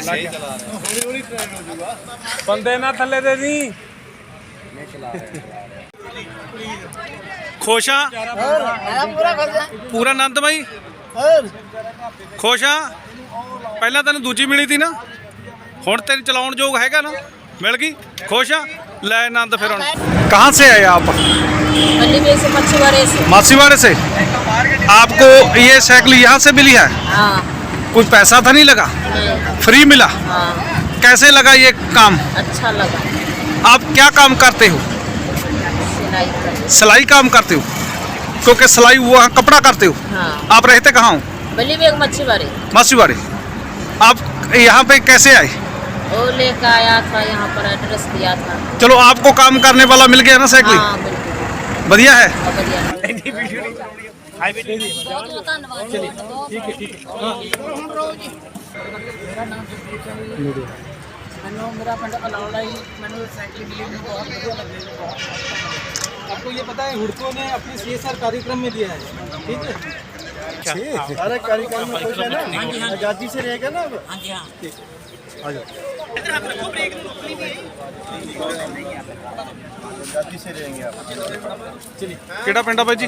ਸਹੀ ਚਲਾ ਰਿਹਾ ਬੰਦੇ ਨਾ ਥੱਲੇ ਦੇ ਨਹੀਂ ਖੁਸ਼ ਆ ਪੂਰਾ ਆਨੰਦ ਬਾਈ ਖੁਸ਼ ਆ ਪਹਿਲਾਂ ਤੈਨੂੰ ਦੂਜੀ ਮਿਲੀ ਤੀ ਨਾ ਹੁਣ ਤੇਰੀ ਚਲਾਉਣ ਯੋਗ ਹੈਗਾ ਨਾ ਮਿਲ ਗਈ ਖੁਸ਼ ਆ ਲੈ ਆਨੰਦ ਫਿਰ ਹੁਣ ਕਹਾਂ से आए आप मंडी में से मच्छीवाड़े से मासीवाड़े से आपको ये साइकिल यहाँ से मिली है हाँ कोई पैसा था नहीं लगा? नहीं फ्री मिला। हाँ। कैसे लगा ये काम? अच्छा लगा। आप क्या काम करते हो? सिलाई काम करते हो? क्योंकि सिलाई वहाँ कपड़ा करते हो? हाँ। आप रहते कहाँ हो? बली में एक मच्छीवाड़े आप यहाँ पे कैसे आए? वो लेकर आया था यहाँ पर एड्रेस दिया था। चलो आपको काम करने वाला मिल गया ना साइकिल? हाँ बिल्कुल। बढ़िया है। बहुत बढ़िया बहुत बहुत धन्यवाद ठीक है ठीक ਮੈਨੂੰ ਮੇਰਾ ਪਿੰਡ ਅਲਾਉਲਾ ਹੀ ਮੈਨੂੰ ਸਾਈਕਲ ਮਿਲੀ ਮੈਨੂੰ ਬਹੁਤ ਵਧੀਆ ਲੱਗਿਆ आपको ये पता है हुड़को ने अपने सीएसआर कार्यक्रम में दिया है ठीक है अरे कार्यक्रम में खुश है ना आजादी से रहेगा ना अब हाँ जी ਕਿਹੜਾ ਪਿੰਡ ਆ ਬਾਈ ਜੀ?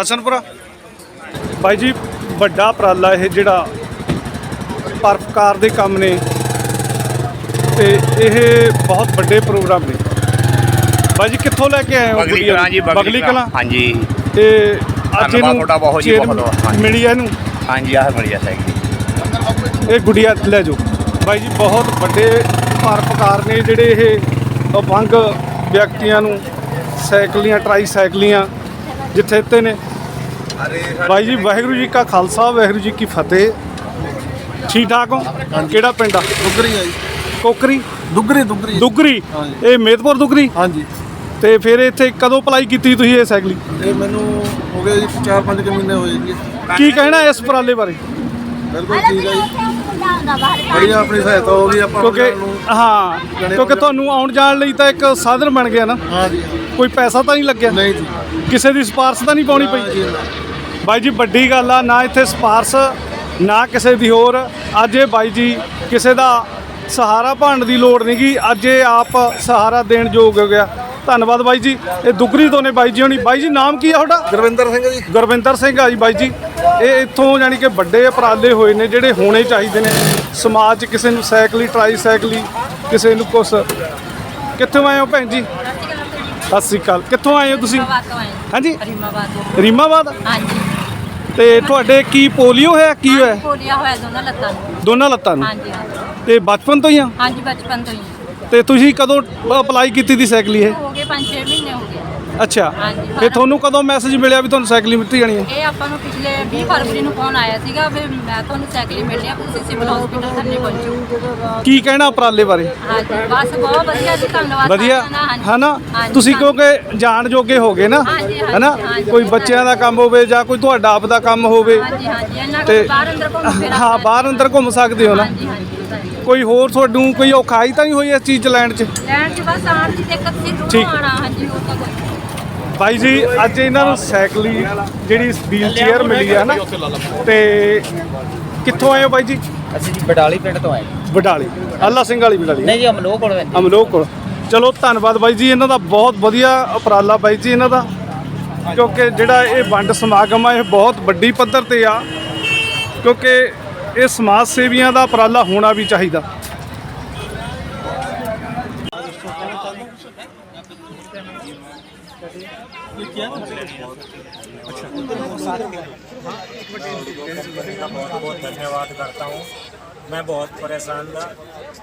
ਹਸਨਪੁਰਾ। ਭਾਈ ਜੀ ਵੱਡਾ ਪ੍ਰਾਲਾ ਇਹ ਜਿਹੜਾ ਪਰਪਕਾਰ ਦੇ ਕੰਮ ਨੇ ਤੇ ਇਹ ਬਹੁਤ ਵੱਡੇ ਪ੍ਰੋਗਰਾਮ ਨੇ। ਬਾਈ ਜੀ ਕਿੱਥੋਂ ਲੈ ਕੇ ਆਏ ਹੋ ਬਗਲੀ ਕਲਾਂ ਜੀ ਬਗਲੀ ਕਲਾਂ। ਹਾਂਜੀ। ਤੇ ਅੱਜ ਇਹਨੂੰ ਤੁਹਾਡਾ ਬਹੁਤ ਜੀ ਬਹੁਤ ਮਿਲੀ ਇਹਨੂੰ? ਹਾਂਜੀ ਆਹ ਮਿਲੀ ਆ ਸਾਈਕਲ ਇਹ ਗੁੜੀਆ ਲੈ ਜਾਓ। ਬਾਈ ਜੀ ਬਹੁਤ ਵੱਡੇ ਪਰਪਕਾਰ ਨੇ ਜਿਹੜੇ ਇਹ ਵੰਗ ਵਿਅਕਤੀਆਂ ਨੂੰ ਸਾਈਕਲੀਆਂ ਟਰਾਈ ਸਾਈਕਲੀਆਂ ਜਿੱਥੇ ਇੱਥੇ ਨੇ। ਬਾਈ ਜੀ ਵਾਹਿਗੁਰੂ ਜੀ ਕਾ ਖਾਲਸਾ ਵਾਹਿਗੁਰੂ ਜੀ ਕੀ ਫਤਿਹ। ਠੀਕ ਠਾਕ ਹੋ? ਕਿਹੜਾ ਪਿੰਡ ਆ? ਦੁੱਗਰੀ ਆ ਜੀ। ਕੋਕਰੀ? ਦੁੱਗਰੀ ਦੁੱਗਰੀ। ਦੁੱਗਰੀ? ਇਹ ਮੇਦਪੁਰ ਦੁੱਗਰੀ? ਹਾਂਜੀ। ਤੇ ਫਿਰ ਇੱਥੇ ਕਦੋਂ ਅਪਲਾਈ ਕੀਤੀ ਤੁਸੀਂ ਇਹ ਸਾਈਕਲੀ ਇਹ ਮੈਨੂੰ ਹੋ ਗਿਆ ਜੀ 4-5 ਮਹੀਨੇ ਹੋਏ ਜੀ। ਕੀ ਕਹਿਣਾ ਇਸ ਉਪਰਾਲੇ ਬਾਰੇ? ਬਿਲਕੁਲ ਠੀਕ ਹੈ ਜੀ। ਬੜੀ ਆਪਣੀ ਸਹਾਇਤਾ ਹੋ ਗਈ ਆਪਾਂ ਕਿਉਂਕਿ ਨੂੰ। ਹਾਂ ਕਿਉਂਕਿ ਤੁਹਾਨੂੰ ਆਉਣ ਜਾਣ ਲਈ ਤਾਂ ਇੱਕ ਸਾਧਨ ਬਣ ਗਿਆ ਨਾ। ਹਾਂ ਜੀ ਕੋਈ ਪੈਸਾ ਤਾਂ ਨਹੀਂ ਲੱਗਿਆ। ਨਹੀਂ ਜੀ। ਕਿਸੇ ਦੀ ਸਪਾਰਸ਼ ਤਾਂ ਨਹੀਂ ਪਾਉਣੀ ਪਈ। ਬਾਈ ਜੀ ਵੱਡੀ ਗੱਲ ਆ ਨਾ ਇੱਥੇ ਸਪਾਰਸ਼ ਨਾ ਕਿਸੇ ਦੀ ਹੋਰ। ਅੱਜ ਇਹ ਬਾਈ ਜੀ ਕਿਸੇ ਦਾ ਸਹਾਰਾ ਭਾਣ ਦੀ ਲੋੜ ਨਹੀਂ ਗੀ ਅੱਜ ਇਹ ਆਪ ਸਹਾਰਾ ਦੇਣ ਯੋਗ ਹੋ ਗਿਆ। ਧੰਨਵਾਦ ਬਾਈ ਜੀ। ਇਹ ਦੁਗਰੀ ਤੋਂ ਨੇ ਬਾਈ ਜੀ ਹੋਣੀ। ਬਾਈ ਜੀ ਨਾਮ ਕੀ ਆ ਤੁਹਾਡਾ? ਗੁਰਵਿੰਦਰ ਸਿੰਘ ਜੀ। ਗੁਰਵਿੰਦਰ ਸਿੰਘ ਆ ਜੀ ਬਾਈ ਜੀ। ਇਹ ਇੱਥੋਂ ਜਾਨੀ ਕਿ ਵੱਡੇ ਉਪਰਾਲੇ ਹੋਏ ਨੇ ਜਿਹੜੇ ਹੋਣੇ ਚਾਹੀਦੇ ਨੇ। ਸਮਾਜ 'ਚ ਕਿਸੇ ਨੂੰ ਸਾਈਕਲੀ ਟਰਾਈ ਸਾਈਕਲੀ ਕਿਸੇ ਨੂੰ ਕੁਛ। ਕਿੱਥੋਂ ਆਏ ਹੋ ਭੈਣ ਜੀ? ਸਤਿ ਸ੍ਰੀ ਅਕਾਲ। ਕਿੱਥੋਂ ਆਏ ਹੋ ਤੁਸੀਂ? ਹਾਂਜੀ? ਰੀਮਾਬਾਦ ਰੀਮਾਬਾਦ? ਹਾਂਜੀ। ਤੇ ਤੁਹਾਡੇ ਕੀ ਪੋਲੀਓ ਹੈ ਕੀ ਹੋਇਆ? ਪੋਲੀਆ ਹੋਇਆ ਦੋਨਾਂ ਲੱਤਾਂ ਨੂੰ। ਦੋਨਾਂ ਲੱਤਾਂ ਨੂੰ? ਹਾਂਜੀ ਤੇ ਬਚਪਨ ਤੋਂ ਹੀ ਆ? ਹਾਂਜੀ ਬਚਪਨ ਤੋਂ ਹੀ ਤੇ ਤੁਸੀਂ ਕਦੋਂ ਅਪਲਾਈ ਕੀਤੀ ਦੀ ਸਾਈਕਲ ਇਹ? ਗਏ 5-6 ਮਹੀਨੇ ਹੋ ਗਏ ਅੱਛਾ ਹਾਂਜੀ। ਤੇ ਤੁਹਾਨੂੰ ਕਦੋਂ ਮੈਸੇਜ ਮਿਲਿਆ ਵੀ ਤੁਹਾਨੂੰ ਸਾਈਕਲੀ ਮਿੱਟੀ ਜਾਣੀ ਹੈ ਇਹ ਆਪਾਂ ਨੂੰ ਪਿਛਲੇ 20 ਫਰਵਰੀ ਨੂੰ ਫੋਨ ਆਇਆ ਸੀਗਾ ਵੀ ਮੈਂ ਤੁਹਾਨੂੰ ਸਾਈਕਲ ਮਿਲ ਲਿਆ ਤੁਸੀਂ ਸਿਵਲ ਹਸਪੀਟਲ ਥੱਲੇ ਪਹੁੰਚੋ ਕੀ ਕਹਿਣਾ ਉਪਰਾਲੇ ਬਾਰੇ ਹਾਂਜੀ ਬਸ ਬਹੁਤ ਵਧੀਆ ਜੀ ਧੰਨਵਾਦ ਵਧੀਆ ਸਾਰਿਆਂ ਦਾ, ਹਾਂਜੀ। ਹਨਾ ਹਾਂਜੀ, ਤੁਸੀਂ ਹਾਂਜੀ। ਕਿਉਂਕਿ ਜਾਣ ਜੋਗੇ ਹੋਗੇ ਨਾ ਹਾਂਜੀ, ਹਾਂਜੀ, ਹਨਾ ਹਾਂਜੀ, ਕੋਈ। ਬੱਚਿਆਂ ਦਾ ਕੰਮ ਹੋਵੇ ਜਾਂ ਕੋਈ ਤੁਹਾਡਾ ਆਪ ਦਾ ਕੰਮ ਹੋਵੇ ਹਾਂਜੀ ਹਾਂਜੀ ਇਹਨਾਂ ਤੇ ਕੋਲ ਬਾਹਰ ਅੰਦਰ ਘੁੰਮ ਫਿਰ ਹਾਂ ਬਾਹਰ ਅੰਦਰ ਘੁੰਮ ਸਕਦੇ ਹੋ ਨਾ ਹਾਂਜੀ ਹਾਂਜੀ। ਕੋਈ ਹੋਰ ਤੁਹਾਨੂੰ ਕੋਈ ਔਖਾਈ ਤਾਂ ਨਹੀਂ ਹੋਈ ਇਸ ਚੀਜ਼ ਚ ਲੈਣ ਚ? ਲੈਣ ਚ ਬਸ ਆਣ ਦੀ ਦਿੱਕਤ ਸੀ ਠੀਕ। ਦੂਰੋਂ ਆਣਾ ਹਾਂਜੀ ਉਹ ਤਾਂ ਕੋਈ। ਬਾਈ ਜੀ ਅੱਜ ਇਹਨਾਂ ਨੂੰ ਸਾਈਕਲੀ ਜਿਹੜੀ ਵੀਲ ਚੇਅਰ ਮਿਲੀ ਹੈ ਨਾ ਤੇ ਕਿੱਥੋਂ ਆਏ ਹੋ ਬਾਈ ਜੀ? ਅਸੀਂ ਜੀ ਬਡਾਲੀ ਪਿੰਡ ਤੋਂ ਆਏ। ਵਡਾਲੀ ਅੱਲਾ ਸਿੰਘ ਵਾਲੀ ਵਡਾਲੀ ਨਹੀਂ ਜੀ ਅਮਲੋਹ ਕੋਲ ਰਹਿੰਦੇ ਅਮਲੋਕ ਕੋਲ। ਚਲੋ ਧੰਨਵਾਦ ਬਾਈ ਜੀ ਇਹਨਾਂ ਦਾ ਬਹੁਤ ਵਧੀਆ ਉਪਰਾਲਾ ਬਾਈ ਜੀ ਇਹਨਾਂ ਦਾ ਕਿਉਂਕਿ ਜਿਹੜਾ ਇਹ ਵੰਡ ਸਮਾਗਮ ਆ ਇਹ ਬਹੁਤ ਵੱਡੀ ਪੱਧਰ ਤੇ ਆ ਕਿਉਂਕਿ ਇਹ ਸਮਾਜ ਸੇਵੀਆਂ ਦਾ ਉਪਰਾਲਾ ਹੋਣਾ ਵੀ ਚਾਹੀਦਾ बहुत बहुत धन्यवाद करता हूँ मैं बहुत परेशान था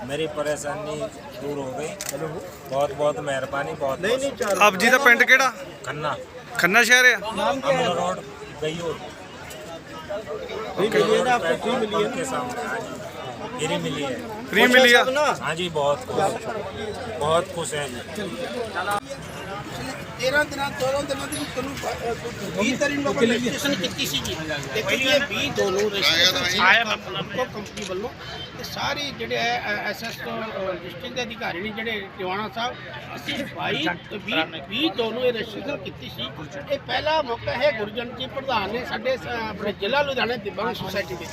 मेरी परेशानी दूर हो गई बहुत बहुत मेहरबानी बहुत नहीं नहीं ਆਪ ਜੀ ਦਾ ਪਿੰਡ ਕਿਹੜਾ खन्ना ਖੰਨਾ ਸ਼ਹਿਰ ਆ नहीं मिली है ना आपको फ्री मिली है के सामने हाँ जी फ्री मिली है फ्री मिली है हाँ जी बहुत खुश बहुत खुश हैं जी ਰਜਿਸਟ੍ਰੇਸ਼ਨ 13 ਦਿਨਾਂ 14 ਦਿਨਾਂ ਦੀ ਤੁਹਾਨੂੰ 20 ਤਾਰੀਖ ਨੂੰ ਰਜਿਸਟ੍ਰੇਸ਼ਨ ਕੀਤੀ ਸੀਗੀ ਦੇਖੋ ਜੀ ਇਹ 20 ਦੋ ਨੂੰ ਰਜਿਸਟ੍ਰੇਸ਼ਨ ਆਇਆ ਕੋ ਕੰਪਨੀ ਵੱਲੋਂ ਤੇ ਸਾਰੇ ਜਿਹੜੇ ਐਸਐਸ ਤੋਂ ਡਿਸਟ੍ਰਿਕਟ ਦੇ ਅਧਿਕਾਰੀ ਨੇ ਜਿਹੜੇ ਟਿਵਾਣਾ ਸਾਹਿਬ ਅਸੀਂ 22 ਤੇ 20 20 ਦੋ ਨੂੰ ਇਹ ਰਜਿਸਟ੍ਰੇਸ਼ਨ ਕੀਤੀ ਸੀ। ਇਹ ਪਹਿਲਾ ਮੌਕਾ ਹੈ ਗੁਰਜਨ ਜੀ ਪ੍ਰਧਾਨ ਨੇ ਸਾਡੇ ਆਪਣੇ ਜ਼ਿਲ੍ਹਾ ਲੁਧਿਆਣਾ ਦਿਵੰਗ ਸੁਸਾਇਟੀ ਦੇ।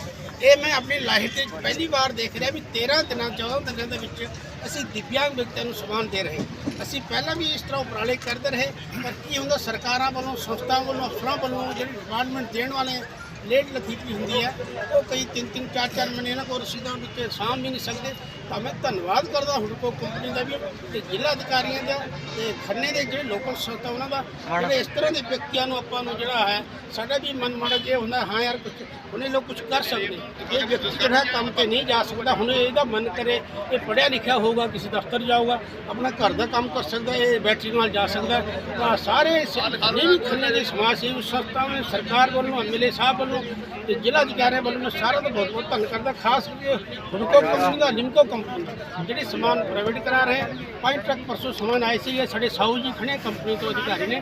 ਇਹ ਮੈਂ ਆਪਣੀ ਲਾਈਫ ਤੇ ਪਹਿਲੀ ਵਾਰ ਦੇਖ ਰਿਹਾ ਵੀ 13 ਦਿਨਾਂ 14 ਦਿਨਾਂ ਦੇ ਵਿੱਚ ਅਸੀਂ ਦਿਵਿਆਂਗ ਵਿਅਕਤੀਆਂ ਨੂੰ ਸਮਾਨ ਦੇ ਰਹੇ ਅਸੀਂ ਪਹਿਲਾਂ ਵੀ ਇਸ ਤਰ੍ਹਾਂ ਉਪਰਾਲੇ ਕਰਦੇ ਰਹੇ, ਪਰ ਕੀ ਹੁੰਦਾ, ਸਰਕਾਰਾਂ ਵੱਲੋਂ, ਸੰਸਥਾਵਾਂ ਵੱਲੋਂ, ਅਫਸਰਾਂ ਵੱਲੋਂ ਜਿਹੜੀ ਡਿਪਾਰਟਮੈਂਟ ਦੇਣ ਵਾਲੇ ਲੇਟ ਲਤੀਫੀ ਹੁੰਦੀ ਹੈ, ਉਹ ਕਈ ਤਿੰਨ ਤਿੰਨ ਚਾਰ ਚਾਰ ਮਹੀਨੇ ਇਹਨਾਂ ਕੋਲ ਰਸੀਦਾਂ ਵਿੱਚ ਸਾਂਭ ਵੀ ਨਹੀਂ ਸਕਦੇ। ਤਾਂ ਮੈਂ ਧੰਨਵਾਦ ਕਰਦਾ ਹੁਡਕੋ ਕੰਪਨੀ ਦਾ ਵੀ ਤੇ ਜ਼ਿਲ੍ਹਾ ਅਧਿਕਾਰੀਆਂ ਦਾ ਤੇ ਖੰਨੇ ਦੇ ਜਿਹੜੇ ਲੋਕਲ ਸੰਸਥਾ ਉਹਨਾਂ ਦਾ ਜਿਹੜੇ ਇਸ ਤਰ੍ਹਾਂ ਦੇ ਵਿਅਕਤੀਆਂ ਨੂੰ ਆਪਾਂ ਨੂੰ ਜਿਹੜਾ ਹੈ ਸਾਡਾ ਵੀ ਮਨ ਮਾੜਾ ਜੇ ਹੁੰਦਾ ਹਾਂ ਯਾਰ ਕੁਝ ਉਹਨੇ ਲੋਕ ਕੁਝ ਕਰ ਸਕਦੇ। ਇਹ ਵਿਅਕਤੀ ਜਿਹੜਾ ਕੰਮ ਤੇ ਨਹੀਂ ਜਾ ਸਕਦਾ ਹੁਣ ਇਹਦਾ ਮਨ ਕਰੇ ਇਹ ਪੜ੍ਹਿਆ ਲਿਖਿਆ ਹੋਊਗਾ ਕਿਸੇ ਦਫ਼ਤਰ ਜਾਊਗਾ ਆਪਣਾ ਘਰ ਦਾ ਕੰਮ ਕਰ ਸਕਦਾ ਇਹ ਬੈਟਰੀ ਨਾਲ ਜਾ ਸਕਦਾ ਤਾਂ ਸਾਰੇ ਜਿੰਨੇ ਵੀ ਖੰਨੇ ਦੇ ਸਮਾਜ ਸੇਵੀ ਸੰਸਥਾਵਾਂ ਸਰਕਾਰ ਵੱਲੋਂ ਐਮਐਲਏ ਸਾਹਿਬ ਵੱਲੋਂ ਤੇ ਜ਼ਿਲ੍ਹਾ ਅਧਿਕਾਰੀਆਂ ਵੱਲੋਂ ਮੈਂ ਸਾਰਿਆਂ ਦਾ ਬਹੁਤ ਬਹੁਤ ਧੰਨਵਾਦ ਕਰਦਾ ਖਾਸ ਕਰਕੇ ਹੁਡਕੋ ਕੰਪਨੀ ਦਾ ਲਿਮਕੋ ਕੰਪਨੀ ਦਾ ਜਿਹੜੇ ਸਮਾਨ ਪ੍ਰਾਈਵੇਟ ਕਰਾ ਰਹੇ ਪੰਜ ਟਰੱਕ ਪਰਸੋਂ ਸਮਾਨ ਆਏ ਸੀਗੇ ਸਾਡੇ ਸਾਊ ਜੀ ਖਣੇ ਕੰਪਨੀ ਤੋਂ ਅਧਿਕਾਰੀ ਨੇ।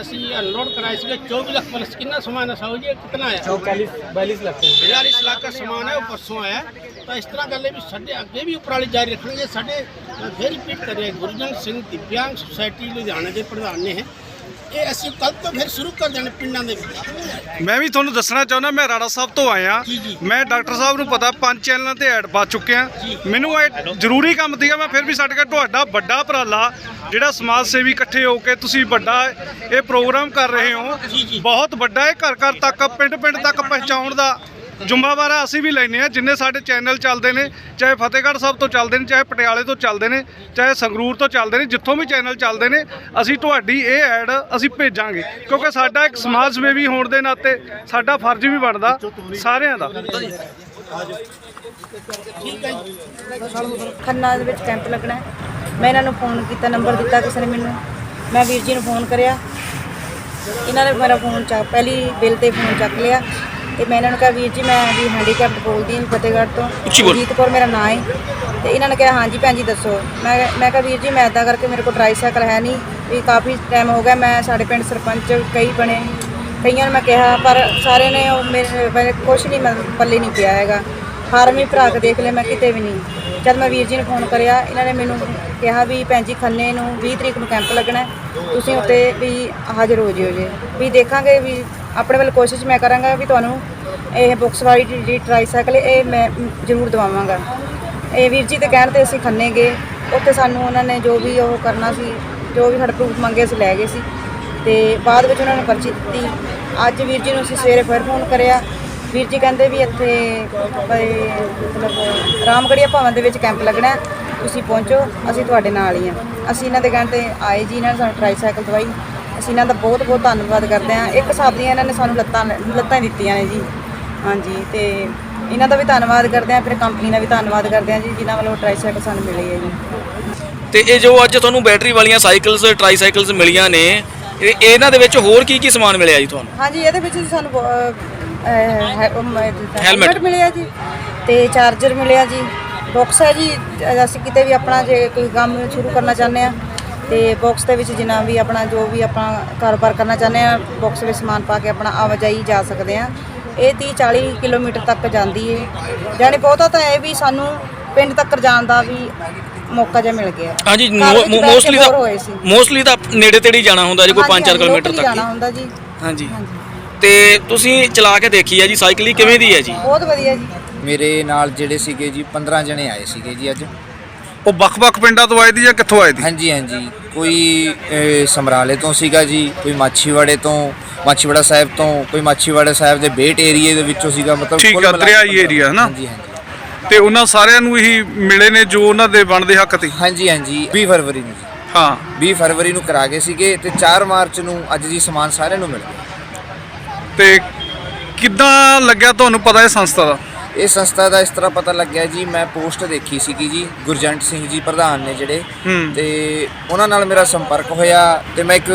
ਅਸੀਂ ਅਨਲੋਡ ਕਰਾਏ ਸੀਗੇ 24 ਲੱਖ ਪਲਸ ਕਿੰਨਾ ਸਮਾਨ ਹੈ ਸਾਊ ਜੀ ਇਹ ਕਿੰਨਾ ਆਇਆ? 40 42 ਲੱਖ। ਹੈ 42 ਲੱਖ ਦਾ ਸਮਾਨ ਹੈ ਉਹ ਪਰਸੋਂ ਆਇਆ। ਤਾਂ ਇਸ ਤਰ੍ਹਾਂ ਗੱਲ ਹੈ ਵੀ ਸਾਡੇ ਅੱਗੇ ਵੀ ਉਪਰਾਲੇ ਜਾਰੀ ਰੱਖਣਗੇ। ਸਾਡੇ ਮੈਂ ਫਿਰ ਰਿਪੀਟ ਕਰ ਰਿਹਾ ਗੁਰਜਨ ਸਿੰਘ ਦਿਵਿਆਂਗ ਸੁਸਾਇਟੀ ਲੁਧਿਆਣਾ ਦੇ ਪ੍ਰਧਾਨ ਨੇ ਇਹ ਅਸੀਂ ਕੱਲ ਤੋਂ ਫਿਰ ਸ਼ੁਰੂ ਕਰ ਦੇਣਾ ਪਿੰਡਾਂ ਦੇ ਵਿੱਚ। ਮੈਂ ਵੀ ਤੁਹਾਨੂੰ ਦੱਸਣਾ ਚਾਹੁੰਦਾ ਮੈਂ ਰਾੜਾ ਸਾਹਿਬ ਤੋਂ ਆਇਆ। ਜੀ, ਜੀ। ਮੈਂ ਡਾਕਟਰ ਸਾਹਿਬ ਨੂੰ ਪਤਾ ਪੰਜ ਚੈਨਲਾਂ ਤੇ ਐਡ ਪਾ ਚੁੱਕਿਆ। ਮੈਨੂੰ ਇਹ ਜ਼ਰੂਰੀ ਕੰਮ ਸੀਗਾ ਮੈਂ ਫਿਰ ਵੀ ਸਾਡੇ ਕੋਲ ਤੁਹਾਡਾ ਵੱਡਾ ਉਪਰਾਲਾ ਜਿਹੜਾ ਸਮਾਜ ਸੇਵੀ ਇਕੱਠੇ ਹੋ ਕੇ ਤੁਸੀਂ ਵੱਡਾ ਇਹ ਪ੍ਰੋਗਰਾਮ ਕਰ ਰਹੇ ਹੋ ਬਹੁਤ ਵੱਡਾ ਇਹ ਘਰ ਘਰ ਤੱਕ ਪਿੰਡ ਪਿੰਡ ਤੱਕ ਪਹੁੰਚਾਉਣ ਦਾ ਜ਼ਿੰਮੇਵਾਰ ਅਸੀਂ ਵੀ ਲੈਨੇ ਆ ਜਿੰਨੇ ਸਾਡੇ ਚੈਨਲ ਚੱਲਦੇ ਨੇ, ਚਾਹੇ ਫਤਿਹਗੜ੍ਹ ਸਾਹਿਬ ਤੋਂ ਚੱਲਦੇ ਨੇ, ਚਾਹੇ ਪਟਿਆਲੇ ਤੋਂ ਚੱਲਦੇ ਨੇ, ਚਾਹੇ ਸੰਗਰੂਰ ਤੋਂ ਚੱਲਦੇ ਨੇ, ਜਿੱਥੋਂ ਵੀ ਚੈਨਲ ਚੱਲਦੇ ਨੇ, ਅਸੀਂ ਤੁਹਾਡੀ ਇਹ ਐਡ ਅਸੀਂ ਭੇਜਾਂਗੇ। ਕਿਉਂਕਿ ਸਾਡਾ ਇੱਕ ਸਮਾਜ ਸੇਵੀ ਹੋਣ ਦੇ ਨਾਤੇ ਸਾਡਾ ਫਰਜ਼ ਵੀ ਬਣਦਾ ਸਾਰਿਆਂ ਦਾ। ਖੰਨਾ ਦੇ ਵਿੱਚ ਕੈਂਪ ਲੱਗਣਾ ਮੈਂ ਇਹਨਾਂ ਨੂੰ ਫੋਨ ਕੀਤਾ, ਨੰਬਰ ਦਿੱਤਾ ਕਿਸੇ ਨੇ ਮੈਨੂੰ। ਮੈਂ ਵੀਰ ਜੀ ਨੂੰ ਫੋਨ ਕਰਿਆ। ਇਹਨਾਂ ਨੇ ਮੇਰਾ ਫੋਨ ਚੱਕ ਪਹਿਲੀ ਬਿੱਲ ਤੇ ਫੋਨ ਚੱਕ ਲਿਆ। ਤੇ ਮੈਂ ਇਹਨਾਂ ਨੂੰ ਕਿਹਾ ਵੀਰ ਜੀ ਮੈਂ ਵੀ ਹੈਂਡੀਕੈਪਟ ਬੋਲਦੀ ਹਾਂ ਫਤਿਹਗੜ੍ਹ ਤੋਂ। ਜੀਤ ਕੌਰ ਮੇਰਾ ਨਾਂ ਹੈ ਤੇ ਇਹਨਾਂ ਨੇ ਕਿਹਾ ਹਾਂਜੀ ਭੈਣ ਜੀ ਦੱਸੋ। ਮੈਂ ਮੈਂ ਕਿਹਾ ਵੀਰ ਜੀ ਮੈਂ ਇਦਾਂ ਕਰਕੇ ਮੇਰੇ ਕੋਲ ਟਰਾਈਸਾਈਕਲ ਹੈ ਨਹੀਂ। ਵੀ ਕਾਫੀ ਟਾਈਮ ਹੋ ਗਿਆ ਮੈਂ ਸਾਡੇ ਪਿੰਡ ਸਰਪੰਚ ਕਈ ਬਣੇ। ਕਈਆਂ ਨੂੰ ਮੈਂ ਕਿਹਾ ਪਰ ਸਾਰੇ ਨੇ ਉਹ ਮੇਰੇ ਮੇਰੇ ਕੁਛ ਨਹੀਂ ਮਤਲਬ ਪੱਲੇ ਨਹੀਂ ਪਿਆ ਹੈਗਾ। ਫਾਰਮ ਹੀ ਭਰਾ ਕੇ ਦੇਖ ਲਿਆ ਮੈਂ ਕਿਤੇ ਵੀ ਨਹੀਂ। ਜਦ ਮੈਂ ਵੀਰ ਜੀ ਨੂੰ ਫੋਨ ਕਰਿਆ ਇਹਨਾਂ ਨੇ ਮੈਨੂੰ ਕਿਹਾ ਵੀ ਭੈਣ ਜੀ ਖੰਨੇ ਨੂੰ 20 ਤਰੀਕ ਨੂੰ ਕੈਂਪ ਲੱਗਣਾ ਹੈ। ਤੁਸੀਂ ਉੱਤੇ ਵੀ ਹਾਜ਼ਰ ਹੋ ਜਿਓ ਜੇ। ਵੀ ਦੇਖਾਂਗੇ ਵੀ ਆਪਣੇ ਵੱਲ ਕੋਸ਼ਿਸ਼ ਮੈਂ ਕਰਾਂਗਾ ਵੀ ਤੁਹਾਨੂੰ ਇਹ ਬੁੱਕਸ ਵਾਲੀ ਜਿਹੜੀ ਟਰਾਈਸਾਈਕਲ ਇਹ ਮੈਂ ਜ਼ਰੂਰ ਦਵਾਵਾਂਗਾ। ਇਹ ਵੀਰ ਜੀ ਤੇ ਕਹਿਣ ਤੇ ਅਸੀਂ ਖੰਨੇ ਗਏ ਉੱਥੇ ਸਾਨੂੰ ਉਹਨਾਂ ਨੇ ਜੋ ਵੀ ਉਹ ਕਰਨਾ ਸੀ, ਜੋ ਵੀ ਸਾਡੇ ਪ੍ਰੂਫ ਮੰਗੇ ਸੀ ਲੈ ਗਏ ਸੀ। ਤੇ ਬਾਅਦ ਵਿੱਚ ਉਹਨਾਂ ਨੇ ਪਰਚੀ ਦਿੱਤੀ। ਅੱਜ ਵੀਰ ਜੀ ਨੂੰ ਅਸੀਂ ਸਵੇਰੇ ਫਿਰ ਫੋਨ ਕਰਿਆ। ਵੀਰ ਜੀ ਕਹਿੰਦੇ ਵੀ ਇੱਥੇ ਮਤਲਬ ਰਾਮਗੜੀਆ ਭਵਨ ਦੇ ਵਿੱਚ ਕੈਂਪ ਲੱਗਣਾ ਤੁਸੀਂ ਪਹੁੰਚੋ, ਅਸੀਂ ਤੁਹਾਡੇ ਨਾਲ ਹੀ ਆ ਅਸੀਂ ਇਹਨਾਂ ਦੇ ਕਹਿਣ ਤੇ ਆਏ ਜੀ, ਇਹਨਾਂ ਨੇ ਸਾਨੂੰ ਟਰਾਈਸਾਈਕਲ ਦਵਾਈ। ਅਸੀਂ ਇਹਨਾਂ ਦਾ ਬਹੁਤ ਬਹੁਤ ਧੰਨਵਾਦ ਕਰਦੇ ਹਾਂ। ਇੱਕ ਹਿਸਾਬ ਦੀਆਂ ਇਹਨਾਂ ਨੇ ਸਾਨੂੰ ਲੱਤਾਂ ਲੱਤਾਂ ਦਿੱਤੀਆਂ ਨੇ ਜੀ। ਹਾਂਜੀ ਤੇ ਇਹਨਾਂ ਦਾ ਵੀ ਧੰਨਵਾਦ ਕਰਦੇ ਹਾਂ ਫਿਰ ਕੰਪਨੀ ਦਾ ਵੀ ਧੰਨਵਾਦ ਕਰਦੇ ਹਾਂ ਜੀ ਜਿਨ੍ਹਾਂ ਵੱਲੋਂ ਟਰਾਈਸਾਈਕਲ ਸਾਨੂੰ ਮਿਲੇ ਹੈ ਜੀ। ਤੇ ਇਹ ਜੋ ਅੱਜ ਤੁਹਾਨੂੰ ਬੈਟਰੀ ਵਾਲੀਆਂ ਸਾਈਕਲਸ ਟਰਾਈਸਾਈਕਲਸ ਮਿਲੀਆਂ ਨੇ ਇਹ- ਇਹਨਾਂ ਦੇ ਵਿੱਚ ਹੋਰ ਕੀ ਕੀ ਸਮਾਨ ਮਿਲਿਆ ਜੀ ਤੁਹਾਨੂੰ? ਹਾਂਜੀ ਇਹਦੇ ਵਿੱਚ ਜੀ ਸਾਨੂੰ Helmet. ਹੈਲਮਟ ਮਿਲਿਆ ਜੀ ਤੇ ਚਾਰਜਰ ਮਿਲਿਆ ਜੀ। ਬਾਕਸ ਹੈ ਜੀ ਅ- ਅਸੀਂ ਕਿਤੇ ਵੀ ਆਪਣਾ ਜੇ ਕੋਈ ਕੰਮ ਸ਼ੁਰੂ ਕਰਨਾ ਚਾਹੁੰਦੇ ਆ ਤੇ ਬਾਕਸ ਦੇ ਵਿੱਚ ਜਿੰਨਾ ਵੀ ਆਪਣਾ ਜੋ ਵੀ ਆਪਾਂ ਕਾਰੋਬਾਰ ਕਰਨਾ ਚਾਹੁੰਦੇ ਆ ਬਾਕਸ ਵਿੱਚ ਸਮਾਨ ਪਾ ਕੇ ਆਪਣਾ ਆਵਾਜਾਈ ਜਾ ਸਕਦੇ ਆ ਇਹ 30 40 ਕਿਲੋਮੀਟਰ ਤੱਕ ਜਾਂਦੀ ਹੈ ਜਾਣੀ ਬਹੁਤਾ ਤਾਂ ਇਹ ਵੀ ਸਾਨੂੰ ਪਿੰਡ ਤੱਕ ਜਾਣ ਦਾ ਵੀ ਮੌਕਾ ਜਿਹਾ ਮਿਲ ਗਿਆ। ਹਾਂਜੀ ਮੋਸਟਲੀ ਸੀ। ਮੋਸਟਲੀ ਤਾਂ ਨੇੜੇ ਤੇੜੇ ਜਾਣਾ ਹੁੰਦਾ ਜੀ ਕੋਈ ਹਾਂਜੀ, 5-4 ਹਾਂਜੀ, ਕਿਲੋਮੀਟਰ ਤੱਕ ਜਾਣਾ ਹੁੰਦਾ ਜੀ। ਹਾਂਜੀ। ਤੇ ਤੁਸੀਂ ਚਲਾ ਕੇ ਦੇਖੀ ਹੈ ਜੀ ਸਾਈਕਲ ਕਿਵੇਂ ਦੀ ਹੈ ਜੀ? ਬਹੁਤ ਵਧੀਆ ਜੀ। ਮੇਰੇ ਨਾਲ ਜਿਹੜੇ ਸੀਗੇ ਜੀ 15 ਜਣੇ ਆਏ ਸੀਗੇ ਜੀ ਅੱਜ। ਉਹ ਵੱਖ-ਵੱਖ ਪਿੰਡਾਂ ਤੋਂ ਆਏ ਦੀ ਜਾਂ ਕਿੱਥੋਂ ਆਏ ਦੀ? ਹਾਂਜੀ ਹਾਂਜੀ। ਕੋਈ ਅਹ, ਸਮਰਾਲੇ ਤੋਂ ਸੀਗਾ ਜੀ ਕੋਈ ਮਾਛੀਵਾੜੇ ਤੋਂ ਮਾਛੀਵਾੜਾ ਸਾਹਿਬ ਤੋਂ ਕੋਈ ਮਾਛੀਵਾੜਾ ਸਾਹਿਬ ਦੇ ਬੇਟ ਏਰੀਏ ਦੇ ਵਿੱਚੋਂ ਸੀਗਾ ਮਤਲਬ ਠੀਕ ਕੁੱਲ ਆ, ਮਿਲਾ ਕੇ ਦਰਿਆਈ ਪੰਦਰਾਂ। area, ਹਨਾ? ਹਾਂਜੀ ਹਾਂਜੀ। ਤੇ ਉਹਨਾਂ ਸਾਰਿਆਂ ਨੂੰ ਹੀ ਮਿਲੇ ਨੇ ਜੋ ਉਹਨਾਂ ਦੇ ਬਣਦੇ ਹੱਕ ਤੇ? ਹਾਂਜੀ ਹਾਂਜੀ। 20 ਫਰਵਰੀ ਨੂੰ ਜੀ। ਹਾਂ। 20 ਫਰਵਰੀ ਨੂੰ ਕਰਾ ਗਏ ਸੀਗੇ ਤੇ 4 ਮਾਰਚ ਨੂੰ ਅੱਜ ਜੀ ਸਮਾਨ ਸਾਰਿਆਂ ਨੂੰ ਮਿਲ ਗਿਆ। ਤੇ ਕਿੱਦਾਂ ਲੱਗਿਆ ਤੁਹਾਨੂੰ ਪਤਾ ਇਹ ਸੰਸਥਾ ਦਾ? ਇਹ ਸੰਸਥਾ ਦਾ ਇਸ ਤਰ੍ਹਾਂ ਪਤਾ ਲੱਗਿਆ ਜੀ ਮੈਂ ਪੋਸਟ ਦੇਖੀ ਸੀਗੀ ਜੀ ਗੁਰਜੰਟ ਸਿੰਘ ਜੀ ਪ੍ਰਧਾਨ ਨੇ ਜਿਹੜੇ ਤੇ ਉਹਨਾਂ ਨਾਲ ਮੇਰਾ ਸੰਪਰਕ ਹੋਇਆ ਤੇ ਮੈਂ ਇੱਕ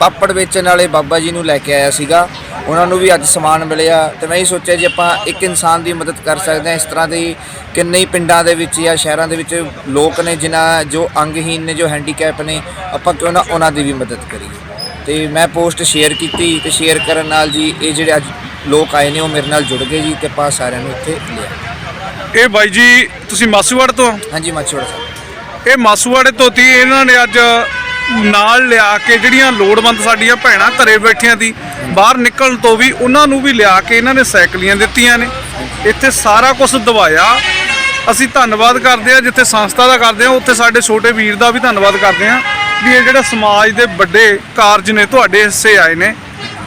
ਪਾਪੜ ਵੇਚਣ ਵਾਲੇ ਬਾਬਾ ਜੀ ਨੂੰ ਲੈ ਕੇ ਆਇਆ ਸੀਗਾ। ਉਹਨਾਂ ਨੂੰ ਵੀ ਅੱਜ ਸਮਾਨ ਮਿਲਿਆ ਤੇ ਮੈਂ ਇਹ ਸੋਚਿਆ ਜੀ ਆਪਾਂ ਇੱਕ ਇਨਸਾਨ ਦੀ ਮਦਦ ਕਰ ਸਕਦੇ ਹਾਂ ਇਸ ਤਰ੍ਹਾਂ ਦੇ ਕਿੰਨੇ ਹੀ ਪਿੰਡਾਂ ਦੇ ਵਿੱਚ ਜਾਂ ਸ਼ਹਿਰਾਂ ਦੇ ਵਿੱਚ ਲੋਕ ਨੇ ਜਿਨ੍ਹਾਂ ਜੋ ਅੰਗਹੀਨ ਨੇ ਜੋ ਹੈਂਡੀਕੈਪ ਨੇ ਆਪਾਂ ਕਿਉਂ ਨਾ ਉਹਨਾਂ ਦੀ ਵੀ ਮਦਦ ਕਰੀਏ। ਤੇ ਮੈਂ ਪੋਸਟ ਸ਼ੇਅਰ ਕੀਤੀ ਤੇ ਸ਼ੇਅਰ ਕਰਨ ਨਾਲ ਜੀ ਇਹ ਜਿਹੜੇ ਅੱਜ ਲੋਕ ਆਏ ਨੇ ਉਹ ਮੇਰੇ ਨਾਲ ਜੁੜ ਗਏ ਜੀ ਤੇ ਆਪਾਂ ਸਾਰਿਆਂ ਨੂੰ ਇੱਥੇ ਲਿਆ। ਇਹ ਬਾਈ ਜੀ ਤੁਸੀਂ ਮਾਸੂਵਾੜ ਤੋਂ? ਹਾਂਜੀ ਮਾਛੋੜਾ ਸਾਹਿਬ। ਇਹ ਮਾਸੂਵਾੜੇ ਤੋਂ ਤੀ ਇਹਨਾਂ ਨੇ ਅੱਜ ਨਾਲ ਲਿਆ ਕੇ ਜਿਹੜੀਆਂ ਲੋੜਵੰਦ ਸਾਡੀਆਂ ਭੈਣਾਂ ਘਰੇ ਬੈਠੀਆਂ ਸੀ ਬਾਹਰ ਨਿਕਲਣ ਤੋਂ ਵੀ ਉਹਨਾਂ ਨੂੰ ਵੀ ਲਿਆ ਕੇ ਇਹਨਾਂ ਨੇ ਸਾਈਕਲੀਆਂ ਦਿੱਤੀਆਂ ਨੇ। ਇੱਥੇ ਸਾਰਾ ਕੁਝ ਦਵਾਇਆ। ਅਸੀਂ ਧੰਨਵਾਦ ਕਰਦੇ ਆ ਜਿੱਥੇ ਸੰਸਥਾ ਦਾ ਕਰਦੇ ਆ ਉੱਥੇ ਸਾਡੇ ਛੋਟੇ ਵੀਰ ਦਾ ਵੀ ਧੰਨਵਾਦ ਕਰਦੇ ਆ ਵੀ ਇਹ ਜਿਹੜਾ ਸਮਾਜ ਦੇ ਵੱਡੇ ਕਾਰਜ ਨੇ ਤੁਹਾਡੇ ਹਿੱਸੇ ਆਏ ਨੇ।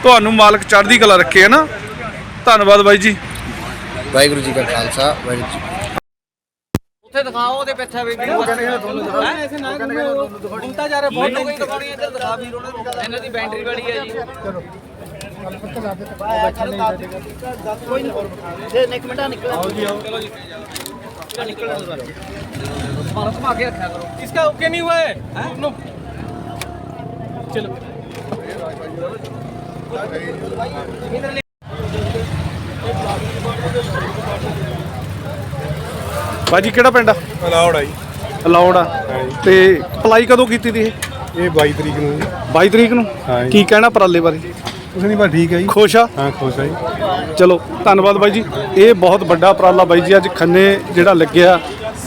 ਤੁਹਾਨੂੰ ਮਾਲਕ ਚੜ੍ਹਦੀ ਕਲਾ ਰੱਖੇ ਹੈ ਨਾ। ਧੰਨਵਾਦ ਬਾਈ ਜੀ। ਵਾਹਿਗੁਰੂ ਜੀ ਕਾ ਖਾਲਸਾ ਵਾਹਿਗੁਰੂ ਉੱਥੇ ਦਿਖਾਓ ਉਹਦੇ ਪਿੱਛੇ ਵੀ ਵੀਡੀਓ ਐਸੇ ਨਾ ਹੁਣ ਤਾਂ ਯਾਰ ਬਹੁਤ ਲੋਕਾਂ ਨੂੰ ਇੱਧਰ ਦਿਖਾ ਵੀਰ ਉਹਨਾਂ ਨੂੰ। ਇਹਨਾਂ ਦੀ ਬੈਟਰੀ ਵਾਲੀ ਹੈ ਜੀ। ਚਲੋ। ਕੋਈ ਨਹੀਂ ਹੋਰ ਜੇ ਇੱਕ ਮਿੰਟ ਨਿਕਲ ਆਓ ਜੀ ਆਓ। ਚਲੋ ਜੀ। ਨਿਕਲਣਾ ਸਾਰਾ ਸਮਾਂ ਕੇ ਰੱਖਿਆ ਕਰੋ। ਇਸਕਾ ਓਕੇ ਨਹੀਂ ਹੋਏ। ਹੈ? ਨੋ। ਚਲੋ। ਬਾਜੀ ਕਿਹੜਾ ਪਿੰਡ ਆ? ਅਲਾਉਡ ਆ ਜੀ। ਅਲਾਉਡ ਆ। ਤੇ ਅਪਲਾਈ ਕਦੋਂ ਕੀਤੀ ਤੀ ਇਹ? ਇਹ 22 ਤਰੀਕ ਨੂੰ 22 ਤਰੀਕ ਨੂੰ? ਹਾਂ ਜੀ। ਕੀ ਕਹਿਣਾ ਪਰਾਲੇ ਬਾਰੇ? ਕੁਛ ਨਹੀਂ ਬਸ ਠੀਕ ਹੈ ਜੀ। ਖੁਸ਼ ਆ? ਹਾਂ ਖੁਸ਼ ਆ ਜੀ। ਚਲੋ ਧੰਨਵਾਦ ਬਾਈ ਜੀ। ਇਹ ਬਹੁਤ ਵੱਡਾ ਉਪਰਾਲਾ ਬਾਈ ਜੀ ਅੱਜ ਖੰਨੇ ਜਿਹੜਾ ਲੱਗਿਆ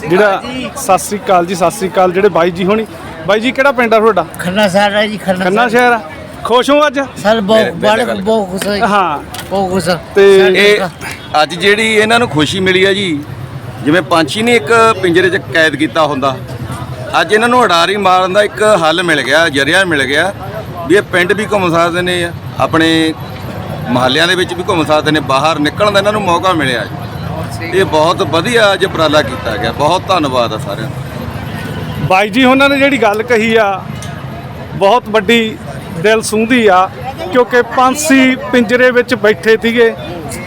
ਜਿਹੜਾ ਸਤਿ ਸ੍ਰੀ ਅਕਾਲ ਜੀ ਸਤਿ ਸ੍ਰੀ ਅਕਾਲ ਜਿਹੜੇ ਬਾਈ ਜੀ ਹੋਣੀ। ਬਾਈ ਜੀ ਕਿਹੜਾ ਪਿੰਡ ਆ ਤੁਹਾਡਾ? ਖੰਨਾ ਸਾਹਿਬ ਹੈ ਜੀ ਖੰਨਾ ਖੰਨਾ ਸ਼ਹਿਰ। ਆ। ਖੁਸ਼ ਹੋ ਅੱਜ? ਸਰ ਬਹੁਤ ਬੜੇ ਬਹੁਤ ਖੁਸ਼ ਹੈ ਹਾਂ। ਬਹੁਤ ਖੁਸ਼ ਤੇ ਇਹ ਅੱਜ ਜਿਹੜੀ ਇਹਨਾਂ ਨੂੰ ਖੁਸ਼ੀ ਮਿਲੀ ਹੈ ਜੀ ਜਿਵੇਂ ਪੰਛੀ ਨੇ ਇੱਕ ਪਿੰਜਰੇ 'ਚ ਕੈਦ ਕੀਤਾ ਹੁੰਦਾ। ਅੱਜ ਇਹਨਾਂ ਨੂੰ ਅਡਾਰੀ ਮਾਰਨ ਦਾ ਇੱਕ ਹੱਲ ਮਿਲ ਗਿਆ, ਜਰੀਆ ਮਿਲ ਗਿਆ ਵੀ ਇਹ ਪਿੰਡ ਵੀ ਘੁੰਮ ਸਕਦੇ ਨੇ, ਆਪਣੇ ਮਹੱਲਿਆਂ ਦੇ ਵਿੱਚ ਵੀ ਘੁੰਮ ਸਕਦੇ ਨੇ, ਬਾਹਰ ਨਿਕਲਣ ਦਾ ਇਹਨਾਂ ਨੂੰ ਮੌਕਾ ਮਿਲਿਆ ਇਹ ਬਹੁਤ ਵਧੀਆ ਅੱਜ ਉਪਰਾਲਾ ਕੀਤਾ ਗਿਆ, ਬਹੁਤ ਧੰਨਵਾਦ ਆ ਸਾਰਿਆਂ ਦਾ। ਬਾਈ ਜੀ, ਉਹਨਾਂ ਨੇ ਜਿਹੜੀ ਗੱਲ ਕਹੀ ਆ, ਬਹੁਤ ਵੱਡੀ ਦਿਲ ਸੂੰਦੀ ਆ, ਕਿਉਂਕਿ ਪੰਛੀ ਪਿੰਜਰੇ ਵਿੱਚ ਬੈਠੇ ਸੀਗੇ,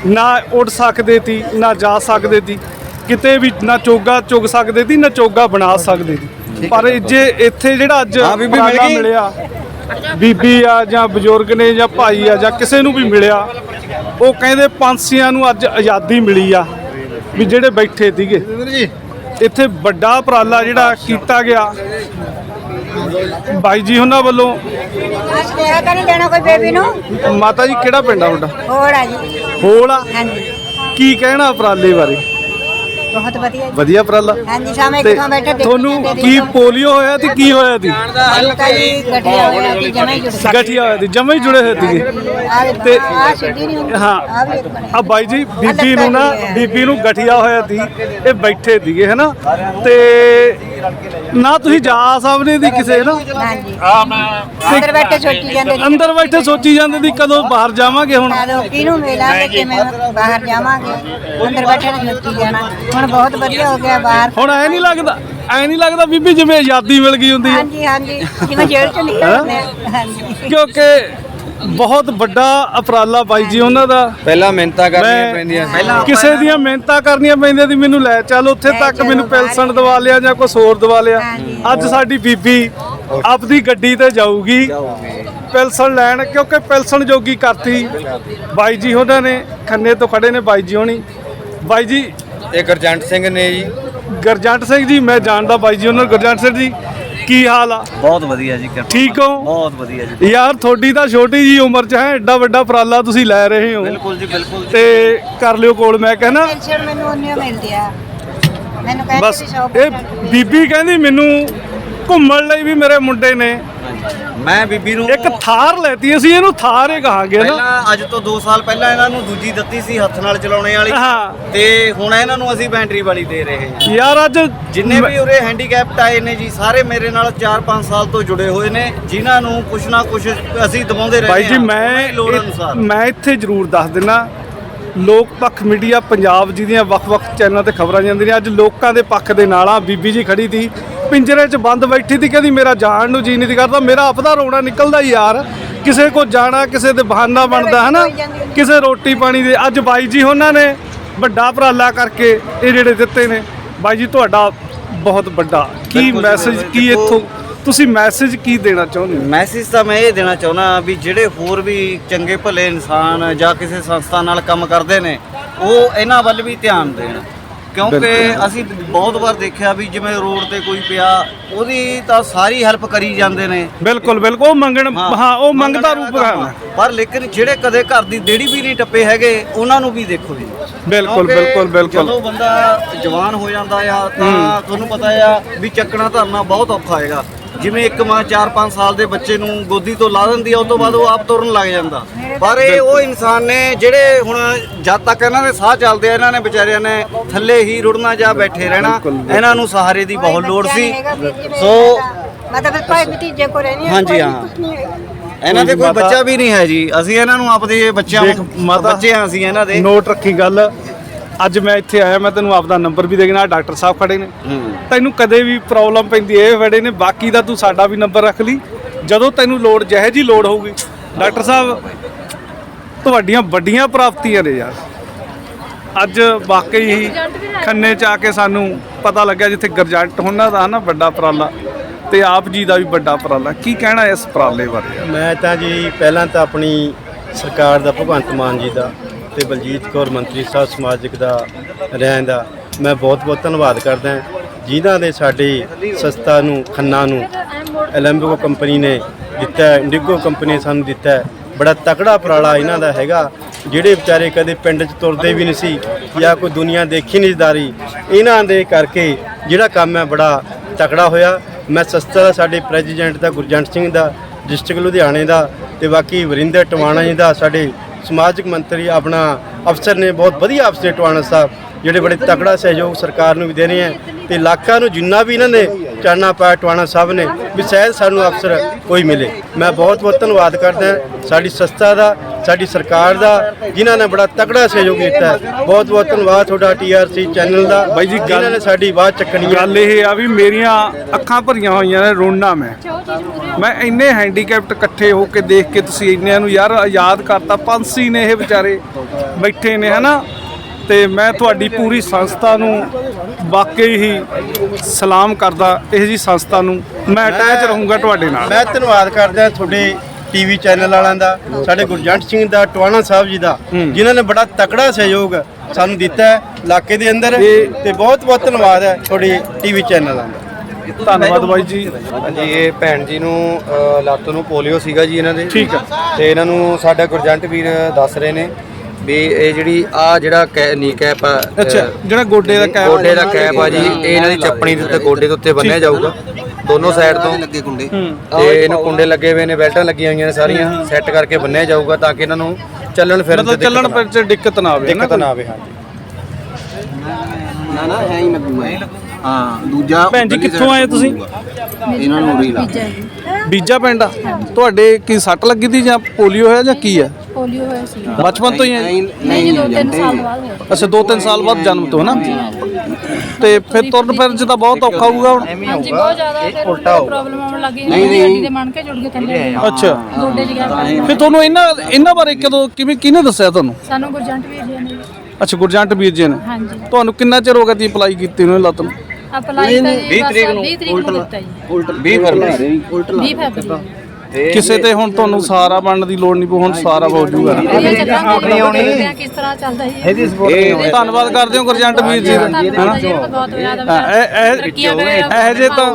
ਨਾ ਉੱਡ ਸਕਦੇ ਸੀ, ਨਾ ਜਾ ਸਕਦੇ ਸੀ। ਕਿਤੇ ਵੀ ਨਾ ਚੋਗਾ ਚੁਗ ਸਕਦੇ ਸੀ ਨਾ ਚੋਗਾ ਬਣਾ ਸਕਦੇ ਸੀ ਪਰ ਜੇ ਇੱਥੇ ਜਿਹੜਾ ਅੱਜ ਉਪਰਾਲਾ ਮਿਲਿਆ ਬੀਬੀ ਆ ਜਾਂ ਬਜ਼ੁਰਗ ਨੇ ਜਾਂ ਭਾਈ ਆ ਜਾਂ ਕਿਸੇ ਨੂੰ ਵੀ ਮਿਲਿਆ ਉਹ ਕਹਿੰਦੇ ਪੰਛੀਆਂ ਨੂੰ ਅੱਜ ਆਜ਼ਾਦੀ ਮਿਲੀ ਆ ਵੀ ਜਿਹੜੇ ਬੈਠੇ ਸੀਗੇ। ਇੱਥੇ ਵੱਡਾ ਉਪਰਾਲਾ ਜਿਹੜਾ ਕੀਤਾ ਗਿਆ ਬਾਈ ਜੀ ਉਹਨਾਂ ਵੱਲੋਂ। ਸੁਨੇਹਾ ਤਾਂ ਨਹੀਂ ਦੇਣਾ ਕੋਈ ਬੇਬੀ ਨੂੰ। ਮਾਤਾ ਜੀ ਕਿਹੜਾ ਪਿੰਡ ਆ ਤੁਹਾਡਾ? ਆ ਜੀ। ਹੋਲ ਆ? ਹਾਂਜੀ। ਕੀ ਕਹਿਣਾ ਉਪਰਾਲੇ ਬਾਰੇ? ਬਹੁਤ ਵਧੀਆ ਜੀ। ਵਧੀਆ ਉਪਰਾਲਾ। ਹਾਂਜੀ ਸਾਹਮਣੇ ਤੇ ਕਿਥੋਂ ਬੈਠੇ ਦੇਖੀ ਤੁਹਾਨੂੰ ਜਾਂਦੇ ਕੀ ਦੇਖੋ। ਪੋਲੀਓ ਹੋਇਆ ਤੇ ਕੀ ਹੋਇਆ ਸੀ ਹਲਕਾ ਜੀ ਗਠੀਆ ਹੋਇਆ ਸੀ ਜਮਾ ਹੀ ਜੁੜ ਗਠੀਆ ਹੋਇਆ ਸੀ ਜਮੇ ਹੀ ਜੁੜੇ ਹੋਏ ਸੀਗੇ। ਤੇ ਤੇ- ਆ ਸਿੱਧੀ ਨਹੀਂ ਹੁੰਦੀ ਹਾਂ। ਆ ਵੀ ਇੱਕ ਬਣੀ ਆ ਬਾਈ ਜੀ ਬੀਬੀ ਨੂੰ ਨਾ ਬੀਬੀ ਨੂੰ ਗਠੀਆ ਹੋਇਆ ਸੀ ਇਹ ਬੈਠੇ ਸੀਗੇ ਹੈਨਾ? ਤੇ ਨਾ ਤੁਸੀਂ ਜਾ ਸਕਦੇ ਦੀ ਕਿਸੇ ਨਾ? ਹਾਂਜੀ। ਅੰਦਰ ਬੈਠੇ ਸੋਚੀ ਜਾਂਦੇ ਜੀ ਅੰਦਰ ਬੈਠੇ ਸੋਚੀ ਜਾਂਦੇ ਦੀ ਕਦੋਂ ਬਾਹਰ ਜਾਵਾਂਗੇ ਹੁਣ? ਕਦੋਂ ਕਿਹਨੂੰ ਮਿਲਾਂਗੇ ਕਿਵੇਂ ਬਾਹਰ ਜਾਵਾਂਗੇ? ਅੰਦਰ ਬੈਠੇ ਤਾਂ ਸੋਚੀ ਜਾਣਾ। ਹੁਣ ਬਹੁਤ ਵਧੀਆ ਹੋ ਗਿਆ ਬਾਹਰ। ਹੁਣ ਐ ਨਹੀਂ ਲੱਗਦਾ ਐ ਨਹੀਂ ਲੱਗਦਾ ਬੀਬੀ ਜਿਵੇਂ ਆਜ਼ਾਦੀ ਮਿਲ ਗਈ ਹੁੰਦੀ ਹੈ। ਹਾਂਜੀ ਹਾਂਜੀ। ਜਿਵੇਂ ਜੇਲ੍ਹ ਚੋਂ ਨਿਕਲਦੇ ਆ। ਹਾਂਜੀ। ਕਿਉਂਕਿ ਬਹੁਤ ਵੱਡਾ ਉਪਰਾਲਾ ਬਾਈ ਜੀ ਉਹਨਾਂ ਦਾ। ਪਹਿਲਾਂ ਮਿਹਨਤਾਂ ਕਰਨੀਆਂ ਪੈਂਦੀਆਂ ਸੀ। ਕਿਸੇ ਦੀਆਂ ਮਿਹਨਤਾਂ ਕਰਨੀਆਂ ਪੈਂਦੀਆਂ ਸੀ ਮੈਨੂੰ ਲੈ ਚੱਲ ਉੱਥੇ ਤੱਕ ਮੈਨੂੰ ਪੈਨਸ਼ਨ ਦਵਾ ਲਿਆ ਜਾਂ ਕੁਝ ਹੋਰ ਦਵਾ ਲਿਆ। ਅੱਜ ਸਾਡੀ ਬੀਬੀ ਆਪਦੀ ਗੱਡੀ ਤੇ ਜਾਊਗੀ। ਪੈਨਸ਼ਨ ਲੈਣ ਕਿਉਂਕਿ ਪੈਨਸ਼ਨ ਜੋਗੀ ਕਰਤੀ। ਬਾਈ ਜੀ ਉਹਨਾਂ ਨੇ ਖੰਨੇ ਤੋਂ ਖੜੇ ਨੇ ਬਾਈ ਜੀ ਹੋਣੀ। ਬਾਈ ਜੀ ਇਹ ਗੁਰਜੰਟ ਸਿੰਘ ਨੇ ਜੀ। ਗਰਜੰਟ ਸਿੰਘ ਜੀ ਮੈਂ ਜਾਣਦਾ ਬਾਈ ਜੀ ਉਹਨਾਂ ਨੂੰ ਗਰਜੰਟ ਸਿੰਘ ਜੀ। ਕੀ ਹਾਲ ਆ? ਬਹੁਤ ਵਧੀਆ ਜੀ ਕਿਰਪਾ ਠੀਕ ਹੋ? ਬਹੁਤ ਵਧੀਆ ਜੀ ਯਾਰ ਤੁਹਾਡੀ ਤਾਂ ਛੋਟੀ ਜੀ ਉਮਰ 'ਚ ਹੈ ਐਡਾ ਵੱਡਾ ਉਪਰਾਲਾ ਤੁਸੀਂ ਲੈ ਰਹੇ ਹੋ। ਬਿਲਕੁਲ ਜੀ ਬਿਲਕੁਲ ਤੇ ਕਰ ਲਿਓ ਕੋਲ ਮੈਂ ਕਹਿੰਦਾ ਪੈਨਸ਼ਨ ਮੈਨੂੰ ਉਹਨੇ ਮਿਲਦੀ ਆ। ਮੈਨੂੰ ਕਹਿੰਦੇ ਬਸ ਇਹ ਬੀਬੀ ਕਹਿੰਦੀ ਮੈਨੂੰ ਘੁੰਮਣ ਲਈ ਵੀ ਮੇਰੇ ਮੁੰਡੇ ਨੇ। ਮੈਂ ਬੀਬੀ ਨੂੰ ਇੱਕ ਥਾਰ ਲੈਤੀ ਅਸੀਂ ਇਹਨੂੰ ਥਾਰ ਹੀ ਕਹਾਂਗੇ ਨਾ। ਪਹਿਲਾਂ ਅੱਜ ਤੋਂ 2 ਸਾਲ ਪਹਿਲਾਂ ਇਹਨਾਂ ਨੂੰ ਦੂਜੀ ਦਿੱਤੀ ਸੀ ਹੱਥ ਨਾਲ ਚਲਾਉਣੇ ਵਾਲੀ। ਹਾਂ। ਤੇ ਹੁਣ ਇਹਨਾਂ ਨੂੰ ਅਸੀਂ ਬੈਟਰੀ ਵਾਲੀ ਦੇ ਰਹੇ ਹਾਂ। ਯਾਰ ਅੱਜ ਜਿੰਨੇ ਵੀ ਉਰੇ ਹੈਂਡੀਕੈਪਟ ਆਏ ਨੇ ਜੀ ਸਾਰੇ ਮੇਰੇ ਨਾਲ 4-5 ਸਾਲ ਤੋਂ ਜੁੜੇ ਹੋਏ ਨੇ ਜਿਨ੍ਹਾਂ ਨੂੰ ਕੁਛ ਨਾ ਕੁਛ ਅਸੀਂ ਦਵਾਉਂਦੇ ਰਹੇ ਬਾਈ ਜੀ ਮੈਂ ਉਹਨਾਂ ਦੀ ਲੋੜ ਇਹ- ਅਨੁਸਾਰ। ਮੈਂ ਇੱਥੇ ਜ਼ਰੂਰ ਦੱਸ ਦਿੰਨਾ ਲੋਕ ਪੱਖ ਮੀਡੀਆ ਪੰਜਾਬ ਜਿਹਦੀਆਂ ਵੱਖ-ਵੱਖ ਚੈਨਲਾਂ ਤੇ ਖਬਰਾਂ ਜਾਂਦੀਆਂ ਨੇ ਅੱਜ ਲੋਕਾਂ ਦੇ ਪੱਖ ਦੇ ਨਾਲ ਆ ਬੀਬੀ ਜੀ ਖੜੀ ਸੀ ਪਿੰਜਰੇ 'ਚ ਬੰਦ ਬੈਠੀ ਸੀ ਕਹਿੰਦੀ ਮੇਰਾ ਜਾਣ ਨੂੰ ਜੀ ਨਹੀਂ ਕਰਦਾ ਮੇਰਾ ਆਪਦਾ ਰੋਣਾ ਨਿਕਲਦਾ ਯਾਰ। ਕਿਸੇ ਕੋ ਜਾਣਾ ਕਿਸੇ ਦੇ ਬਹਾਨਾ ਬਣਦਾ ਹਨਾ? ਕਿਸੇ ਰੋਟੀ ਪਾਣੀ ਦੇ ਅੱਜ ਬਾਈ ਜੀ ਉਹਨਾਂ ਨੇ ਵੱਡਾ ਉਪਰਾਲਾ ਕਰਕੇ ਇਹ ਜਿਹੜੇ ਦਿੱਤੇ ਨੇ। ਬਾਈ ਜੀ ਤੁਹਾਡਾ ਬਹੁਤ ਵੱਡਾ ਕੀ ਮੈਸੇਜ। ਕੀ ਇੱਥੋਂ ਤੁਸੀਂ ਮੈਸੇਜ ਕੀ ਦੇਣਾ ਚਾਹੁੰਦੇ ਹੋ? ਮੈਸੇਜ ਤਾਂ ਮੈਂ ਇਹ ਦੇਣਾ ਚਾਹੁੰਦਾ ਵੀ ਜਿਹੜੇ ਹੋਰ ਵੀ ਚੰਗੇ ਭਲੇ ਇਨਸਾਨ ਜਾਂ ਕਿਸੇ ਸੰਸਥਾ ਨਾਲ ਕੰਮ ਕਰਦੇ ਨੇ ਉਹ ਇਹਨਾਂ ਵੱਲ ਵੀ ਧਿਆਨ ਦੇਣ। ਕਿਉਂਕਿ ਅਸੀਂ ਬਹੁਤ ਵਾਰ ਦੇਖਿਆ ਵੀ ਜਿਵੇਂ ਰੋਡ ਤੇ ਕੋਈ ਪਿਆ ਉਹਦੀ ਤਾਂ ਸਾਰੀ ਹੈਲਪ ਕਰੀ ਜਾਂਦੇ ਨੇ। ਬਿਲਕੁਲ ਬਿਲਕੁਲ ਉਹ ਮੰਗਣ ਹਾਂ ਉਹ ਮੰਗਦਾ ਰੂਪ ਹੈ ਪਰ ਲੇਕਿਨ ਜਿਹੜੇ ਕਦੇ ਘਰ ਦੀ ਦੇੜੀ ਵੀ ਨਹੀਂ ਟੱਪੇ ਹੈਗੇ ਉਹਨਾਂ ਨੂੰ ਵੀ ਦੇਖੋ ਜੀ। ਬਿਲਕੁਲ ਬਿਲਕੁਲ ਬਿਲਕੁਲ। ਜਦੋਂ ਬੰਦਾ ਜਵਾਨ ਹੋ ਜਾਂਦਾ ਆ ਤਾਂ ਤੁਹਾਨੂੰ ਪਤਾ ਆ ਵੀ ਚੱਕਣਾ ਧਰਨਾ ਬਹੁਤ ਔਖਾ ਹੈਗਾ। ਜਿਵੇਂ ਇੱਕ ਮਾਂ 4-5 ਸਾਲ ਦੇ ਬੱਚੇ ਨੂੰ ਗੋਦੀ ਤੋਂ ਲਾ ਦਿੰਦੀ ਆ ਉਸ ਤੋਂ ਬਾਅਦ ਉਹ ਆਪ ਤੁਰਨ ਲੱਗ ਜਾਂਦਾ। ਪਰ ਇਹ ਉਹ ਇਨਸਾਨ ਨੇ ਜਿਹੜੇ ਹੁਣ ਜਦ ਤੱਕ ਇਹਨਾਂ ਦੇ ਸਾਹ ਚੱਲਦੇ ਆ ਇਹਨਾਂ ਨੇ ਵਿਚਾਰਿਆਂ ਨੇ ਥੱਲੇ ਹੀ ਰੁੜਨਾ ਜਾਂ ਬੈਠੇ ਰਹਿਣਾ ਇਹਨਾਂ ਨੂੰ ਸਹਾਰੇ ਦੀ ਬਹੁਤ ਲੋੜ ਸੀ। ਸੋ ਮਤਲਬ ਭਾਈ ਭਤੀਜੇ ਕੋ ਰਹਿਣੀ ਹਾਂਜੀ ਹਾਂ। ਇਹਨਾਂ ਦੇ ਕੋਈ ਬੱਚਾ ਵੀ ਨਹੀਂ ਹੈ ਜੀ। ਅਸੀਂ ਇਹਨਾਂ ਨੂੰ ਆਪਦੇ ਬੱਚਿਆਂ ਬੱਚੇ ਹਾਂ ਅਸੀਂ ਇਹਨਾਂ ਦੇ। ਨੋਟ ਰੱਖੀ ਗੱਲ। ਅੱਜ ਮੈਂ ਇੱਥੇ ਆਇਆ ਮੈਂ ਤੈਨੂੰ ਆਪਦਾ ਨੰਬਰ ਵੀ ਦੇ ਦੇਣਾ ਡਾਕਟਰ ਸਾਹਿਬ ਖੜੇ ਨੇ। ਤੈਨੂੰ ਕਦੇ ਵੀ ਪ੍ਰੋਬਲਮ ਪੈਂਦੀ ਇਹ ਖੜੇ ਨੇ ਬਾਕੀ ਦਾ ਤੂੰ ਸਾਡਾ ਵੀ ਨੰਬਰ ਰੱਖ ਲਈ। ਜਦੋਂ ਤੈਨੂੰ ਲੋੜ ਜਿਹੇ ਜੀ ਲੋੜ ਹੋਊਗੀ ਡਾਕਟਰ ਸਾਹਿਬ ਤੁਹਾਡੀਆਂ ਵੱਡੀਆਂ ਪ੍ਰਾਪਤੀਆਂ ਨੇ ਯਾਰ। ਅੱਜ ਵਾਕਈ ਹੀ ਖੰਨੇ ਚ ਆ ਕੇ ਸਾਨੂੰ ਪਤਾ ਲੱਗਿਆ ਜਿੱਥੇ ਗਰਜੰਟ ਉਹਨਾਂ ਦਾ ਨਾ ਵੱਡਾ ਉਪਰਾਲਾ ਤੇ ਆਪ ਜੀ ਦਾ ਵੀ ਵੱਡਾ ਉਪਰਾਲਾ। ਕੀ ਕਹਿਣਾ ਇਸ ਉਪਰਾਲੇ ਬਾਰੇ? ਮੈਂ ਤਾਂ ਜੀ ਪਹਿਲਾਂ ਤਾਂ ਆਪਣੀ ਸਰਕਾਰ ਦਾ ਭਗਵੰਤ ਮਾਨ ਜੀ ਦਾ ਤੇ ਬਲਜੀਤ ਕੌਰ ਮੰਤਰੀ ਸਾਹਿਬ ਸਮਾਜਿਕ ਦਾ ਰਹਿਣ ਦਾ ਮੈਂ ਬਹੁਤ ਬਹੁਤ ਧੰਨਵਾਦ ਕਰਦਾ ਹਾਂ, ਜਿਨ੍ਹਾਂ ਨੇ ਸਾਡੇ ਸਸਤਾ ਨੂੰ ਖੰਨਾ ਨੂੰ ਐਲੰਬਿਕੋ ਕੰਪਨੀ ਨੇ ਦਿੱਤਾ ਇੰਡੀਗੋ ਕੰਪਨੀ ਸਾਨੂੰ ਦਿੱਤਾ ਬੜਾ ਤਕੜਾ ਉਪਰਾਲਾ ਇਹਨਾਂ ਦਾ ਹੈਗਾ ਜਿਹੜੇ ਵਿਚਾਰੇ ਕਦੇ ਪਿੰਡ 'ਚ ਤੁਰਦੇ ਵੀ ਨਹੀਂ ਸੀ ਜਾਂ ਕੋਈ ਦੁਨੀਆ ਦੇਖੀ ਨਹੀਂ ਦਾਰੀ ਇਹਨਾਂ ਦੇ ਕਰਕੇ ਜਿਹੜਾ ਕੰਮ ਹੈ ਬੜਾ ਤਕੜਾ ਹੋਇਆ। ਮੈਂ ਸਸਤਾ ਦਾ ਸਾਡੇ ਪ੍ਰੈਜ਼ੀਡੈਂਟ ਦਾ ਗੁਰਜੰਟ ਸਿੰਘ ਦਾ ਡਿਸਟ੍ਰਿਕਟ ਲੁਧਿਆਣੇ ਦਾ ਤੇ ਬਾਕੀ ਵਰਿੰਦਰ ਟਵਾਣਾ ਜੀ ਦਾ ਸਾਡੇ ਸਮਾਜਿਕ ਮੰਤਰੀ ਆਪਣਾ ਅਫਸਰ ਨੇ ਬਹੁਤ ਵਧੀਆ ਅਫਸਰ ਟਵਾਣਾ ਸਾਹਿਬ, ਜਿਹੜੇ ਬੜੇ ਤਕੜਾ ਸਹਿਯੋਗ ਸਰਕਾਰ ਨੂੰ ਵੀ ਦੇ ਰਹੇ ਹੈ ਤੇ ਇਲਾਕਾ ਨੂੰ ਜਿੰਨਾ ਵੀ ਇਹਨਾਂ ਨੇ ਚਾਨਣਾ ਪਾਇਆ ਟਵਾਣਾ ਸਾਹਿਬ ਨੇ, ਵੀ ਸ਼ਾਇਦ ਸਾਨੂੰ ਅਫਸਰ ਕੋਈ ਮਿਲੇ। ਮੈਂ ਬਹੁਤ ਬਹੁਤ ਧੰਨਵਾਦ ਕਰਦਾ ਸਾਡੀ ਸੰਸਥਾ ਦਾ ਸਾਡੀ ਸਰਕਾਰ ਦਾ ਜਿਨ੍ਹਾਂ ਨੇ ਬੜਾ ਤਕੜਾ ਸਹਿਯੋਗ ਦਿੱਤਾ ਹੈ। ਬਹੁਤ ਬਹੁਤ ਧੰਨਵਾਦ ਤੁਹਾਡਾ ਟੀਆਰਸੀ ਚੈਨਲ ਦਾ। ਬਾਈ ਜੀ, ਗੱਲ- ਜਿਨ੍ਹਾਂ ਨੇ ਸਾਡੀ ਆਵਾਜ਼ ਚੱਕਣੀ ਹੈ। ਗੱਲ ਇਹ ਆ ਵੀ ਮੇਰੀਆਂ ਅੱਖਾਂ ਭਰੀਆਂ ਹੋਈਆਂ ਨੇ ਰੋਣਾ ਮੈਂ। ਮੈਂ ਇੰਨੇ ਹੈਂਡੀਕੈਪਟ ਇਕੱਠੇ ਹੋ ਕੇ ਦੇਖ ਕੇ ਤੁਸੀਂ ਇੰਨਿਆਂ ਨੂੰ ਯਾਰ ਯਾਦ ਕਰਤਾ ਪੰਛੀ ਨੇ ਇਹ ਵਿਚਾਰੇ ਬੈਠੇ ਨੇ ਹਨਾ? ਤੇ ਮੈਂ ਤੁਹਾਡੀ ਪੂਰੀ ਸੰਸਥਾ ਨੂੰ ਵਾਕਈ ਹੀ ਸਲਾਮ ਕਰਦਾ ਇਹ ਜੀ ਸੰਸਥਾ ਨੂੰ ਮੈਂ ਅਟੈਚ ਰਹੂੰਗਾ ਤੁਹਾਡੇ ਨਾਲ। ਮੈਂ ਧੰਨਵਾਦ ਕਰਦਾ ਤੁਹਾਡੇ ਟੀਵੀ ਚੈਨਲ ਵਾਲਿਆਂ ਦਾ ਸਾਡੇ ਗੁਰਜੰਟ ਸਿੰਘ ਦਾ ਟਵਾਣਾ ਸਾਹਿਬ ਜੀ ਦਾ ਜਿਨ੍ਹਾਂ ਨੇ ਬੜਾ ਤਕੜਾ ਸਹਿਯੋਗ ਸਾਨੂੰ ਦਿੱਤਾ ਹੈ ਇਲਾਕੇ ਦੇ ਅੰਦਰ ਤੇ ਬਹੁਤ ਬਹੁਤ ਧੰਨਵਾਦ ਹੈ ਤੁਹਾਡੇ ਟੀਵੀ ਚੈਨਲਾਂ ਦਾ। ਧੰਨਵਾਦ ਬਾਈ ਜੀ। ਹਾਂਜੀ ਇਹ ਭੈਣ ਜੀ ਨੂੰ ਲੱਤ ਨੂੰ ਪੋਲੀਓ ਸੀਗਾ ਜੀ ਇਹਨਾਂ ਦੇ। ਠੀਕ ਆ। ਤੇ ਇਹਨਾਂ ਨੂੰ ਸਾਡਾ ਗੁਰਜੰਟ ਵੀਰ ਦੱਸ ਰਹੇ ਨੇ ਵੀ ਇਹ ਜਿਹੜੀ ਆ ਜਿਹੜਾ ਕੈ- ਨੀ ਕੈਪ ਅੱਛਾ ਜਿਹੜਾ ਗੋਡੇ ਦਾ ਕੈਪ ਗੋਡੇ ਦਾ ਕੈਪ ਆ ਜੀ ਇਹ ਇਹਨਾਂ ਦੀ ਚੱਪਣੀ ਦੇ ਉੱਤੇ ਗੋਡੇ ਦੇ ਉੱਤੇ ਬੰਨਿਆ ਜਾਊਗਾ। ਦੋਨੋਂ ਸਾਈਡ ਤੋਂ। ਲੱਗੇ ਕੁੰਡੇ। ਤੇ ਇਹਨੂੰ ਕੁੰਡੇ ਲੱਗੇ ਹੋਏ ਨੇ ਬੈਲਟਾਂ ਲੱਗੀਆਂ ਹੋਈਆਂ ਨੇ ਸਾਰੀਆਂ ਸੈੱਟ ਕਰਕੇ ਬੰਨਿਆ ਜਾਊਗਾ ਤਾਂ ਕਿ ਇਹਨਾਂ ਨੂੰ ਚੱਲਣ ਫਿਰਨ ਮਤਲਬ ਤੇ ਚੱਲਣ ਦਿੱਕਤ ਫਿਰ ਚ ਦਿੱਕਤ ਨਾ ਆਵੇ ਦਿੱਕਤ ਨਾ ਆਵੇ ਹਾਂਜੀ। ਨਾ ਨਾ ਹੈ ਹੀ ਲੱਗੂਗਾ। ਹਾਂ ਦੂਜਾ ਭੈਣ ਜੀ ਕਿੱਥੋਂ ਆਏ ਤੁਸੀਂ? ਇਹਨਾਂ ਨੂੰ ਉਰੀ ਲਾ। ਬੀਜਾ ਪਿੰਡ ਆ? ਤੁਹਾਡੇ ਕੀ ਸੱਟ ਲੱਗੀ ਦੀ ਜਾਂ ਪੋਲੀਓ ਹੋਇਆ ਜਾਂ ਕੀ ਆ? ਪੋਲੀਓ ਹੋਇਆ ਸੀ। ਬਚਪਨ ਤੋਂ ਹੀ ਹੈ? ਨਹੀਂ ਜੀ ਦੋ ਤਿੰਨ ਸਾਲ ਬਾਅਦ ਅੱਛਾ 2-3 ਸਾਲ ਬਾਅਦ ਜਨਮ ਤੋਂ ਹਨਾ ਤੇ ਫਿਰ ਤੁਰਨ ਫਿਰਨ ਚ ਤਾਂ ਬਹੁਤ ਔਖਾ ਹੋਊਗਾ ਹੁਣ। ਹਾਂਜੀ ਬਹੁਤ ਜ਼ਿਆਦਾ ਫਿਰ ਪ੍ਰੋਬਲਮ ਆਉਣ ਲੱਗੀ ਨਹੀਂ ਨਹੀਂ। ਦੇ ਮਣ ਕੇ ਜੁੜ ਕੇ ਥੱਲੇ। ਅੱਛਾ। ਗੋਡੇ ਜਿਹਾ ਫਿਰ ਤੁਹਾਨੂੰ ਇਹਨਾਂ ਇਹਨਾਂ ਬਾਰੇ ਕਦੋਂ ਕਿਵੇਂ ਕਿਹਨੇ ਦੱਸਿਆ ਤੁਹਾਨੂੰ? ਸਾਨੂੰ ਗੁਰਜੰਟ ਵੀਰ ਜੀ ਨੇ। ਅੱਛਾ ਗੁਰਜੰਟ ਵੀਰ ਜੀ ਨੇ। ਹਾਂਜੀ। ਤੁਹਾਨੂੰ ਕਿੰਨਾ ਚਿਰ ਹੋ ਗਿਆ ਤੀ ਅਪਲਾਈ ਕੀਤੀ ਨੂੰ ਲੱਤ ਨੂੰ? ਅਪਲਾਈ ਤਾਂ ਜੀ 20 ਤਰੀਕ ਨੂੰ 20 ਤਰੀਕ ਨੂੰ ਦਿੱਤਾ ਜੀ। 20 ਫਰਵਰੀ। 20 ਫਰਵਰੀ। ਕਿਸੇ ਤੇ ਹੁਣ ਤੁਹਾਨੂੰ ਸਹਾਰਾ ਬਣਨ ਦੀ ਲੋੜ ਨਹੀਂ ਪਊ ਹੁਣ ਸਹਾਰਾ ਹੋ ਜਾਊਗਾ। ਨਾ ਇਹ ਚੱਲਾਂਗੇ ਕਿਸ ਤਰ੍ਹਾਂ ਚੱਲਦਾ ਜੀ ਇਹ ਧੰਨਵਾਦ ਕਰਦੇ ਹਾਂ ਗੁਰਜੰਟ ਵੀਰ ਜੀ ਦਾ ਬਹੁਤ ਇਹ ਇਹ ਇਹ ਜੇ ਤਾਂ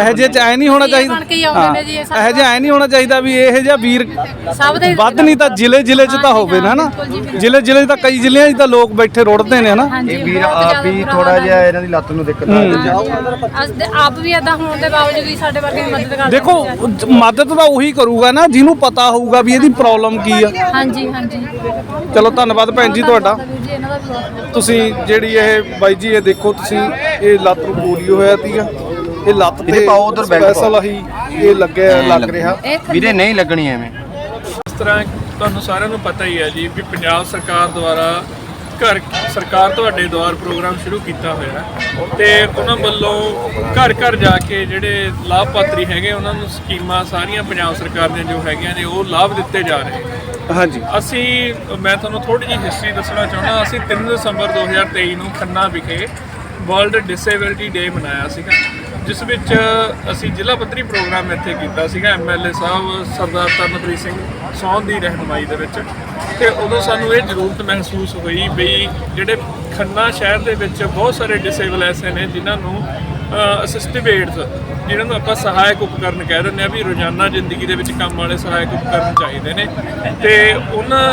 ਇਹ ਜੇ ਨਹੀਂ ਹੋਣਾ ਚਾਹੀਦਾ। ਇਹ ਇਹ ਜੇ ਐ ਨਹੀਂ ਹੋਣਾ ਵੀ ਇਹ ਜਿਹਾ ਵੀਰ ਵੱਧ ਨਹੀਂ ਤਾਂ ਜ਼ਿਲ੍ਹੇ ਜ਼ਿਲ੍ਹੇ ਚ ਤਾਂ ਹੋਵੇ ਨਾ ਨਾ ਜ਼ਿਲ੍ਹੇ ਜ਼ਿਲ੍ਹੇ 'ਚ ਤਾਂ ਕਈ ਜ਼ਿਲ੍ਹਿਆਂ 'ਚ ਤਾਂ ਲੋਕ ਬੈਠੇ ਰੁੜਦੇ ਨੇ ਹਨਾ? ਹਾਂਜੀ ਵੀਰ ਆਪ ਵੀ ਥੋੜਾ ਜਿਹਾ ਇਹਨਾਂ ਦੀ ਲੱਤ ਨੂੰ ਦਿੱਕਤ ਆ ਰਹੀ ਹੈ। ਅੱਜ ਦੇ ਆਪ ਵੀ ਏਦਾਂ ਹੋਣ ਦੇ ਬਾਵਜੂਦ ਵੀ ਸਾਡੇ ਵਰਗੇ ਮਦਦ ਕਰਦੇ ਦੇਖੋ ਮਦਦ ਤਾਂ ਉਹੀ ਕਰੂਗਾ ਨਾ ਜਿਹਨੂੰ ਪਤਾ ਹੋਊਗਾ ਵੀ ਇਹਦੀ ਪ੍ਰੋਬਲਮ ਕੀ ਆ। ਹਾਂਜੀ ਹਾਂਜੀ। ਚਲੋ ਧੰਨਵਾਦ ਭੈਣ ਜੀ ਤੁਹਾਡਾ। ਵੀਰ ਜੀ ਇਹਨਾਂ ਦਾ ਵੀ ਬਹੁਤ ਬਹੁਤ ਤੁਸੀਂ ਜਿਹੜੀ ਇਹ ਬਾਈ ਜੀ ਇਹ ਦੇਖੋ ਤੁਸੀਂ ਇਹ ਲੱਤ ਨੂੰ ਪੋਲੀਓ ਹੋਇਆ ਸੀਗਾ ਇਹ ਲੱਤ ਤੇ ਪਾਓ ਉੱਧਰ ਬੈਲਟ ਪਾਓ। ਸਪੈਸ਼ਲ ਹੀ ਇਹ ਲੱਗਿਆ ਲੱਗ ਰਿਹਾ। ਇਹ ਵੀਰੇ ਨਹੀਂ ਲੱਗਣੀ ਐਵੇਂ। ਇਸ ਤਰ੍ਹਾਂ ਤੁਹਾਨੂੰ ਸਾਰਿਆਂ ਨੂੰ ਪਤਾ ਹੀ ਹੈ ਜੀ ਵੀ ਪੰਜਾਬ ਸਰਕਾਰ ਦੁਆਰਾ ਘਰ ਸਰਕਾਰ ਤੁਹਾਡੇ ਦੁਆਰ ਪ੍ਰੋਗਰਾਮ ਸ਼ੁਰੂ ਕੀਤਾ ਹੋਇਆ ਹੈ ਤੇ ਉਹਨਾਂ ਵੱਲੋਂ ਘਰ ਘਰ ਜਾ ਕੇ ਜਿਹੜੇ ਲਾਭਪਾਤਰੀ ਹੈਗੇ ਉਹਨਾਂ ਨੂੰ ਸਕੀਮਾਂ ਸਾਰੀਆਂ ਪੰਜਾਬ ਸਰਕਾਰ ਦੀਆਂ ਜੋ ਹੈਗੀਆਂ ਨੇ ਉਹ ਲਾਭ ਦਿੱਤੇ ਜਾ ਰਹੇ ਹਾਂਜੀ। ਅਸੀਂ ਮੈਂ ਤੁਹਾਨੂੰ ਥੋੜੀ ਜਿਹੀ ਹਿਸਟਰੀ ਦੱਸਣਾ ਚਾਹੁੰਦਾ ਅਸੀਂ 3 ਦਸੰਬਰ 2023 ਨੂੰ ਖੰਨਾ ਵਿਖੇ ਵਰਲਡ ਡਿਸੇਬਿਲਟੀ ਡੇ ਮਨਾਇਆ ਸੀਗਾ। ਜਿਸ ਵਿੱਚ ਅਸੀਂ ਜ਼ਿਲ੍ਹਾ ਪੱਧਰੀ ਪ੍ਰੋਗਰਾਮ ਇੱਥੇ ਕੀਤਾ ਸੀਗਾ ਐਮਐਲਏ ਸਾਹਿਬ, ਸਰਦਾਰ ਤਰਨਪ੍ਰੀਤ ਸਿੰਘ ਸੌਂਦ ਦੀ ਰਹਿਨੁਮਾਈ ਦੇ ਵਿੱਚ। ਤੇ ਉਦੋਂ ਸਾਨੂੰ ਇਹ ਜ਼ਰੂਰਤ ਮਹਿਸੂਸ ਹੋਈ ਵੀ ਜਿਹੜੇ ਖੰਨਾ ਸ਼ਹਿਰ ਦੇ ਵਿੱਚ ਬਹੁਤ ਸਾਰੇ ਡਿਸੇਬਲ ਐਸੇ ਨੇ, ਜਿਨ੍ਹਾਂ ਨੂੰ ਅਸਿਸਟਿਵ ਏਡਸ ਜਿਹਨਾਂ ਨੂੰ ਆਪਾਂ ਸਹਾਇਕ ਉਪਕਰਨ ਕਹਿ ਦਿੰਦੇ ਆ ਵੀ ਰੋਜ਼ਾਨਾ ਜ਼ਿੰਦਗੀ ਦੇ ਵਿੱਚ ਕੰਮ ਵਾਲੇ ਸਹਾਇਕ ਉਪਕਰਨ ਚਾਹੀਦੇ ਨੇ। ਤੇ ਉਹਨਾਂ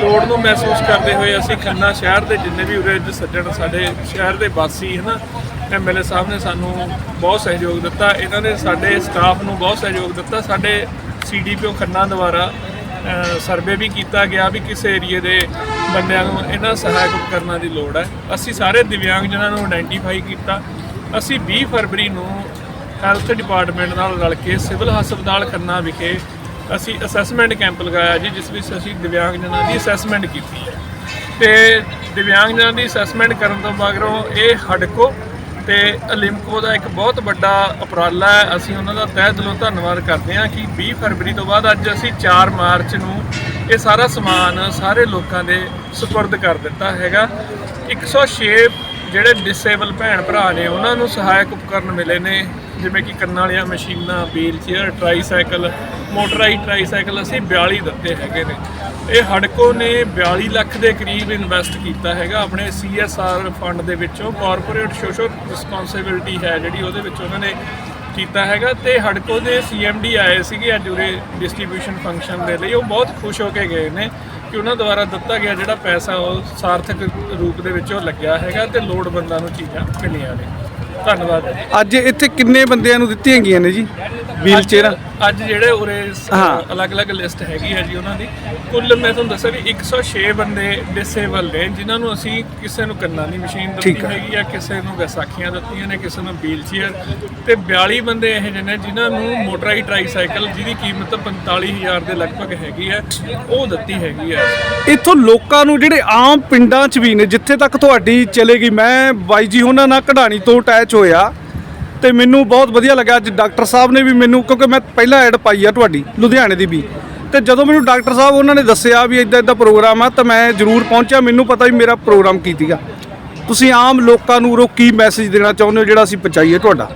ਲੋੜ ਨੂੰ ਮਹਿਸੂਸ ਕਰਦੇ ਹੋਏ ਅਸੀਂ ਖੰਨਾ ਸ਼ਹਿਰ ਦੇ ਜਿੰਨੇ ਵੀ ਉਰੇ ਸੱਜਣ ਸਾਡੇ ਸ਼ਹਿਰ ਦੇ ਵਾਸੀ ਹਨਾ ਐਮਐਲਏ ਸਾਹਿਬ ਨੇ ਸਾਨੂੰ ਬਹੁਤ ਸਹਿਯੋਗ ਦਿੱਤਾ। ਇਹਨਾਂ ਨੇ ਸਾਡੇ ਸਟਾਫ ਨੂੰ ਬਹੁਤ ਸਹਿਯੋਗ ਦਿੱਤਾ। ਸਾਡੇ ਸੀਡੀਪੀਓ ਖੰਨਾ ਦੁਆਰਾ ਸਰਵੇ ਵੀ ਕੀਤਾ ਗਿਆ ਵੀ ਕਿਸ ਏਰੀਏ ਦੇ ਬੰਦਿਆਂ ਨੂੰ ਇਹਨਾਂ ਸਹਾਇਕ ਉਪਕਰਨਾਂ ਦੀ ਲੋੜ ਹੈ। ਅਸੀਂ ਸਾਰੇ ਦਿਵਿਆਂਗਜਨਾਂ ਨੂੰ ਆਇਡੈਂਟੀਫਾਈ ਕੀਤਾ। ਅਸੀਂ 20 ਫਰਵਰੀ ਨੂੰ ਹੈਲਥ ਡਿਪਾਰਟਮੈਂਟ ਨਾਲ ਰਲ ਕੇ ਸਿਵਲ ਹਸਪਤਾਲ ਖੰਨਾ ਵਿਖੇ ਅਸੀਂ ਅਸੈਸਮੈਂਟ ਕੈਂਪ ਲਗਾਇਆ ਜੀ, ਜਿਸ ਵਿੱਚ ਅਸੀਂ ਦਿਵਿਆਂਗਜਨਾਂ ਦੀ ਅਸੈਸਮੈਂਟ ਕੀਤੀ ਹੈ। ਤੇ ਦਿਵਿਆਂਗਜਨਾਂ ਦੀ ਅਸੈਸਮੈਂਟ ਕਰਨ ਤੋਂ ਮਗਰੋਂ ਇਹ ਹੜਕੋ ਤੇ ਅਲਿਮਕੋ ਦਾ ਇੱਕ ਬਹੁਤ ਵੱਡਾ ਉਪਰਾਲਾ ਹੈ। ਅਸੀਂ ਉਹਨਾਂ ਦਾ ਤਹਿ ਦਿਲੋਂ ਧੰਨਵਾਦ ਕਰਦੇ ਹਾਂ ਕਿ 20 ਫਰਵਰੀ ਤੋਂ ਬਾਅਦ ਅੱਜ ਅਸੀਂ 4 ਮਾਰਚ ਨੂੰ ਇਹ ਸਾਰਾ ਸਮਾਨ ਸਾਰੇ ਲੋਕਾਂ ਦੇ ਸਪੁਰਦ ਕਰ ਦਿੱਤਾ ਹੈਗਾ। 106 ਜਿਹੜੇ ਡਿਸੇਬਲ ਭੈਣ ਭਰਾ ਨੇ, ਉਹਨਾਂ ਨੂੰ ਸਹਾਇਕ ਉਪਕਰਨ ਮਿਲੇ ਨੇ, ਜਿਵੇਂ ਕਿ ਕੰਨਾਂ ਵਾਲੀਆਂ ਮਸ਼ੀਨਾਂ wheel chair tricycle motorised tricycle ਅਸੀਂ 42 ਦਿੱਤੇ ਹੈਗੇ ਨੇ। ਇਹ ਹੜਕੋ ਨੇ 42 ਲੱਖ ਦੇ ਕਰੀਬ ਇਨਵੈਸਟ ਕੀਤਾ ਹੈਗਾ ਆਪਣੇ ਸੀਐਸਆਰ ਫੰਡ ਦੇ ਵਿੱਚੋਂ। ਕਾਰਪੋਰੇਟ ਸੋਸ਼ਲ ਰਿਸਪੌਂਸਿਬਿਲਟੀ ਹੈ ਜਿਹੜੀ ਉਹਦੇ ਵਿੱਚ ਉਹਨਾਂ ਨੇ ਕੀਤਾ ਹੈਗਾ ਤੇ ਹੜਕੋ ਦੇ ਸੀਐਮਡੀ ਆਏ ਸੀਗੇ ਅੱਜ ਉਰੇ ਡਿਸਟ੍ਰੀਬਿਊਸ਼ਨ ਫੰਕਸ਼ਨ ਦੇ ਲਈ। ਉਹ ਬਹੁਤ ਖੁਸ਼ ਹੋ ਕੇ ਗਏ ਨੇ ਕਿ ਉਹਨਾਂ ਦੁਆਰਾ ਦਿੱਤਾ ਗਿਆ ਜਿਹੜਾ ਪੈਸਾ ਉਹ ਸਾਰਥਕ ਰੂਪ ਦੇ ਵਿੱਚ ਉਹ ਲੱਗਿਆ ਹੈਗਾ ਤੇ ਲੋੜਵੰਦਾਂ ਨੂੰ ਚੀਜ਼ਾਂ ਮਿਲੀਆਂ ਨੇ। ਧੰਨਵਾਦ। ਅੱਜ ਇੱਥੇ ਕਿੰਨੇ ਬੰਦਿਆਂ ਨੂੰ ਦਿੱਤੀਆਂ ਗਈਆਂ ਨੇ ਜੀ? ਵੀਲ ਚੇਅਰਾਂ ਅੱਜ ਜਿਹੜੇ ਉਰੇ ਹਾਂ। ਅਲੱਗ-ਅਲੱਗ ਲਿਸਟ ਹੈਗੀ ਹੈ ਜੀ ਉਹਨਾਂ ਦੀ ਕੁੱਲ ਮੈਂ ਤੁਹਾਨੂੰ ਦੱਸਿਆ ਵੀ 106 ਬੰਦੇ ਡਿਸੇਬਲ ਨੇ ਜਿਨ੍ਹਾਂ ਨੂੰ ਅਸੀਂ ਕਿਸੇ ਨੂੰ ਕੰਨਾਂ ਦੀ ਮਸ਼ੀਨ ਦਿੱਤੀ ਠੀਕ ਆ। ਹੈਗੀ ਆ ਕਿਸੇ ਨੂੰ ਵਿਸਾਖੀਆਂ ਦਿੱਤੀਆਂ ਨੇ ਕਿਸੇ ਨੂੰ ਵੀਲ ਚੇਅਰ ਤੇ 42 ਬੰਦੇ ਇਹ ਜਿਹੇ ਨੇ ਜਿਨ੍ਹਾਂ ਨੂੰ ਮੋਟਰਾਈ ਟਰਾਈਸਾਈਕਲ ਜਿਹਦੀ ਕੀਮਤ 45000 ਦੇ ਲਗਭਗ ਹੈਗੀ ਹੈ ਉਹ ਦਿੱਤੀ ਹੈਗੀ ਹੈ ਇੱਥੋਂ ਲੋਕਾਂ ਨੂੰ ਜਿਹੜੇ ਆਮ ਪਿੰਡਾਂ 'ਚ ਵੀ ਨੇ ਜਿੱਥੇ ਤੱਕ ਤੁਹਾਡੀ ਚਲੇਗੀ ਮੈਂ ਬਾਈ ਜੀ ਉਹਨਾਂ ਨਾਲ ਕਢਾਣੀ ਤੋਂ ਅਟੈਚ ਹੋਇਆ ਤੇ ਮੈਨੂੰ ਬਹੁਤ ਵਧੀਆ ਲੱਗਾ ਅੱਜ ਡਾਕਟਰ ਸਾਹਿਬ ਨੇ ਵੀ ਮੈਨੂੰ, ਕਿਉਂਕਿ ਮੈਂ ਪਹਿਲਾਂ ਐਡ ਪਾਈ ਆ ਤੁਹਾਡੀ, ਲੁਧਿਆਣੇ ਦੀ ਵੀ। ਤੇ ਜਦੋਂ ਮੈਨੂੰ ਡਾਕਟਰ ਸਾਹਿਬ ਉਹਨਾਂ ਨੇ ਦੱਸਿਆ ਵੀ ਇਦਾਂ ਇਦਾਂ ਪ੍ਰੋਗਰਾਮ ਆ, ਤਾਂ ਮੈਂ ਜ਼ਰੂਰ ਪਹੁੰਚਿਆ। ਮੈਨੂੰ ਪਤਾ ਵੀ ਮੇਰਾ ਪ੍ਰੋਗਰਾਮ ਕੀ ਸੀਗਾ। ਤੁਸੀਂ ਆਮ ਲੋਕਾਂ ਨੂੰ ਉਰੋਂ ਕੀ ਮੈਸੇਜ ਦੇਣਾ ਚਾਹੁੰਦੇ ਹੋ, ਜਿਹੜਾ ਅਸੀਂ ਪਹੁੰਚਾਈਏ ਤੁਹਾਡਾ?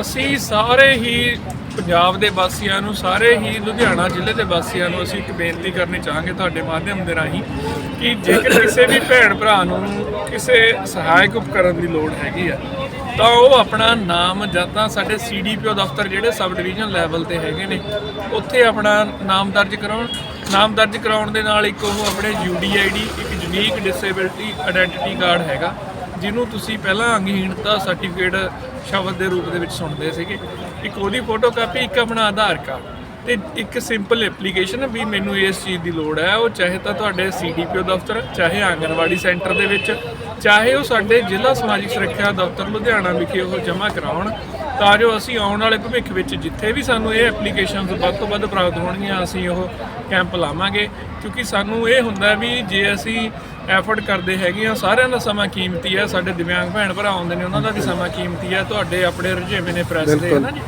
ਅਸੀਂ ਸਾਰੇ ਹੀ ਪੰਜਾਬ ਦੇ ਵਾਸੀਆਂ ਨੂੰ, ਸਾਰੇ ਹੀ ਲੁਧਿਆਣਾ ਜ਼ਿਲ੍ਹੇ ਦੇ ਵਾਸੀਆਂ ਨੂੰ ਅਸੀਂ ਇੱਕ ਬੇਨਤੀ ਕਰਨੀ ਚਾਹਾਂਗੇ ਤੁਹਾਡੇ ਮਾਧਿਅਮ ਦੇ ਰਾਹੀਂ ਕਿ ਜੇਕਰ ਕਿਸੇ ਵੀ ਭੈਣ ਭਰਾ ਨੂੰ ਕਿਸੇ ਸਹਾਇਕ ਉਪਕਰਨ ਦੀ ਲੋੜ ਹੈਗੀ ਆ, ਤਾਂ ਉਹ ਆਪਣਾ ਨਾਮ ਜਾਂ ਤਾਂ ਸਾਡੇ ਸੀਡੀਪੀਓ ਦਫ਼ਤਰ ਜਿਹੜੇ ਸਬ ਡਿਵੀਜ਼ਨ ਲੈਵਲ ਤੇ ਹੈਗੇ ਨੇ, ਉੱਥੇ ਆਪਣਾ ਨਾਮ ਦਰਜ ਕਰਾਉਣ। ਨਾਮ ਦਰਜ ਕਰਾਉਣ ਦੇ ਨਾਲ ਇੱਕ ਉਹ ਆਪਣੇ ਯੂਡੀਆਈਡੀ ਇੱਕ ਯੂਨੀਕ ਡਿਸੇਬਿਲਟੀ ਆਇਡੈਂਟੀਟੀ ਕਾਰਡ ਹੈਗਾ, ਜਿਹਨੂੰ ਤੁਸੀਂ ਪਹਿਲਾਂ ਅੰਗਹੀਣਤਾ ਸਰਟੀਫਿਕੇਟ ਸ਼ਬਦ ਦੇ ਰੂਪ ਦੇ ਵਿੱਚ ਸੁਣਦੇ ਸੀਗੇ। ਇੱਕ ਉਹਦੀ ਫੋਟੋ ਕਾਪੀ, ਇੱਕ ਆਪਣਾ ਆਧਾਰ ਕਾਰਡ ਤੇ ਇੱਕ ਸਿੰਪਲ ਐਪਲੀਕੇਸ਼ਨ ਵੀ ਮੈਨੂੰ ਇਸ ਚੀਜ਼ ਦੀ ਲੋੜ ਹੈ। ਉਹ ਚਾਹੇ ਤਾਂ ਤੁਹਾਡੇ ਸੀਡੀਪੀਓ ਦਫ਼ਤਰ, ਚਾਹੇ ਆਂਗਨਵਾੜੀ ਸੈਂਟਰ ਦੇ ਵਿੱਚ, ਚਾਹੇ ਉਹ ਸਾਡੇ ਜ਼ਿਲ੍ਹਾ ਸਮਾਜਿਕ ਸੁਰੱਖਿਆ ਦਫ਼ਤਰ ਲੁਧਿਆਣਾ ਵਿਖੇ ਉਹ ਜਮ੍ਹਾਂ ਕਰਾਉਣ। ਤਾਂ ਜੋ ਅਸੀਂ ਆਉਣ ਵਾਲੇ ਭਵਿੱਖ ਵਿੱਚ ਜਿੱਥੇ ਵੀ ਸਾਨੂੰ ਇਹ ਐਪਲੀਕੇਸ਼ਨਸ ਵੱਧ ਤੋਂ ਵੱਧ ਪ੍ਰਾਪਤ ਹੋਣਗੀਆਂ, ਅਸੀਂ ਉਹ ਕੈਂਪ ਲਾਵਾਂਗੇ। ਕਿਉਂਕਿ ਸਾਨੂੰ ਇਹ ਹੁੰਦਾ ਵੀ ਜੇ ਅਸੀਂ ਐਫਰਟ ਕਰਦੇ ਹੈਗੇ ਆ। ਸਾਰਿਆਂ ਦਾ ਸਮਾਂ ਕੀਮਤੀ ਹੈ ਸਾਡੇ ਦਿਵਿਆਂਗ ਭੈਣ ਭਰਾ ਆਉਂਦੇ ਨੇ ਉਹਨਾਂ ਦਾ ਵੀ ਸਮਾਂ ਕੀਮਤੀ ਹੈ ਤੁਹਾਡੇ ਆਪਣੇ ਰੁਝੇਵੇਂ ਨੇ ਪ੍ਰੈਸ ਦੇ ਹੈ ਨਾ ਜੀ?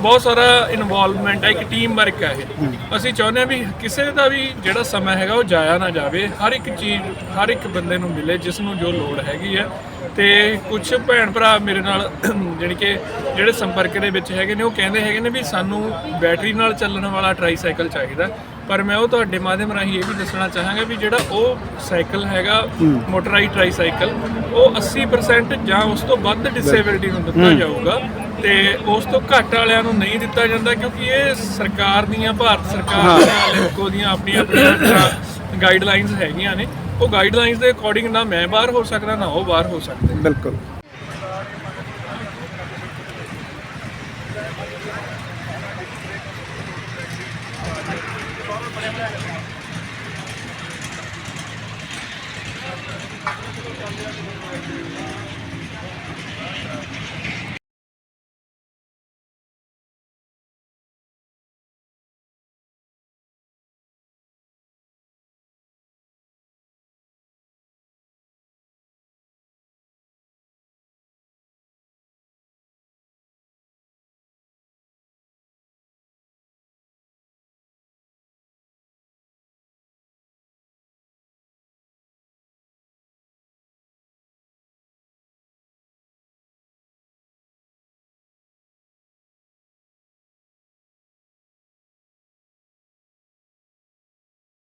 ਬਹੁਤ ਸਾਰਾ ਇਨਵੋਲਵਮੈਂਟ ਹੈ ਇੱਕ ਟੀਮ ਵਰਕ ਹੈ ਇਹ। ਅਸੀਂ ਚਾਹੁੰਦੇ ਹਾਂ ਵੀ ਕਿਸੇ ਦਾ ਵੀ ਜਿਹੜਾ ਸਮਾਂ ਹੈਗਾ ਉਹ ਜਾਇਆ ਨਾ ਜਾਵੇ। ਹਰ ਇੱਕ ਚੀਜ਼ ਹਰ ਇੱਕ ਬੰਦੇ ਨੂੰ ਮਿਲੇ ਜਿਸ ਨੂੰ ਜੋ ਲੋੜ ਹੈਗੀ ਹੈ ਤੇ ਕੁਝ ਭੈਣ ਭਰਾ ਮੇਰੇ ਨਾਲ ਜਾਣੀ ਕਿ ਜਿਹੜੇ ਸੰਪਰਕ ਦੇ ਵਿੱਚ ਹੈਗੇ ਨੇ ਉਹ ਕਹਿੰਦੇ ਹੈਗੇ ਨੇ ਵੀ ਸਾਨੂੰ ਬੈਟਰੀ ਨਾਲ ਚੱਲਣ ਵਾਲਾ ਟਰਾਈਸਾਈਕਲ ਚਾਹੀਦਾ। ਪਰ ਮੈਂ ਉਹ ਤੁਹਾਡੇ ਮਾਧਿਅਮ ਰਾਹੀਂ ਇਹ ਵੀ ਦੱਸਣਾ ਚਾਹਾਂਗਾ ਵੀ ਜਿਹੜਾ ਉਹ ਸਾਈਕਲ ਹੈਗਾ ਮੋਟਰਾਈ ਟਰਾਈਸਾਈਕਲ ਉਹ 80% ਜਾਂ ਉਸ ਤੋਂ ਵੱਧ ਡਿਸੇਬਿਲਟੀ ਨੂੰ ਦਿੱਤਾ ਜਾਊਗਾ ਤੇ ਉਸ ਤੋਂ ਘੱਟ ਵਾਲਿਆਂ ਨੂੰ ਨਹੀਂ ਦਿੱਤਾ ਜਾਂਦਾ ਕਿਉਂਕਿ ਇਹ ਸਰਕਾਰ ਦੀਆਂ ਭਾਰਤ ਸਰਕਾਰ ਦੀਆਂ ਲਿਮਕੋ ਦੀਆਂ ਆਪਣੀਆਂ ਆਪਣੀਆਂ ਗਾਈਡਲਾਈਨਸ ਹੈਗੀਆਂ ਨੇ। ਉਹ ਗਾਈਡਲਾਈਨਸ ਦੇ ਅਕੋਰਡਿੰਗ ਨਾ ਮੈਂ ਬਾਹਰ ਹੋ ਸਕਦਾ ਨਾ ਉਹ ਬਾਹਰ ਹੋ ਸਕਦੇ। ਬਿਲਕੁਲ।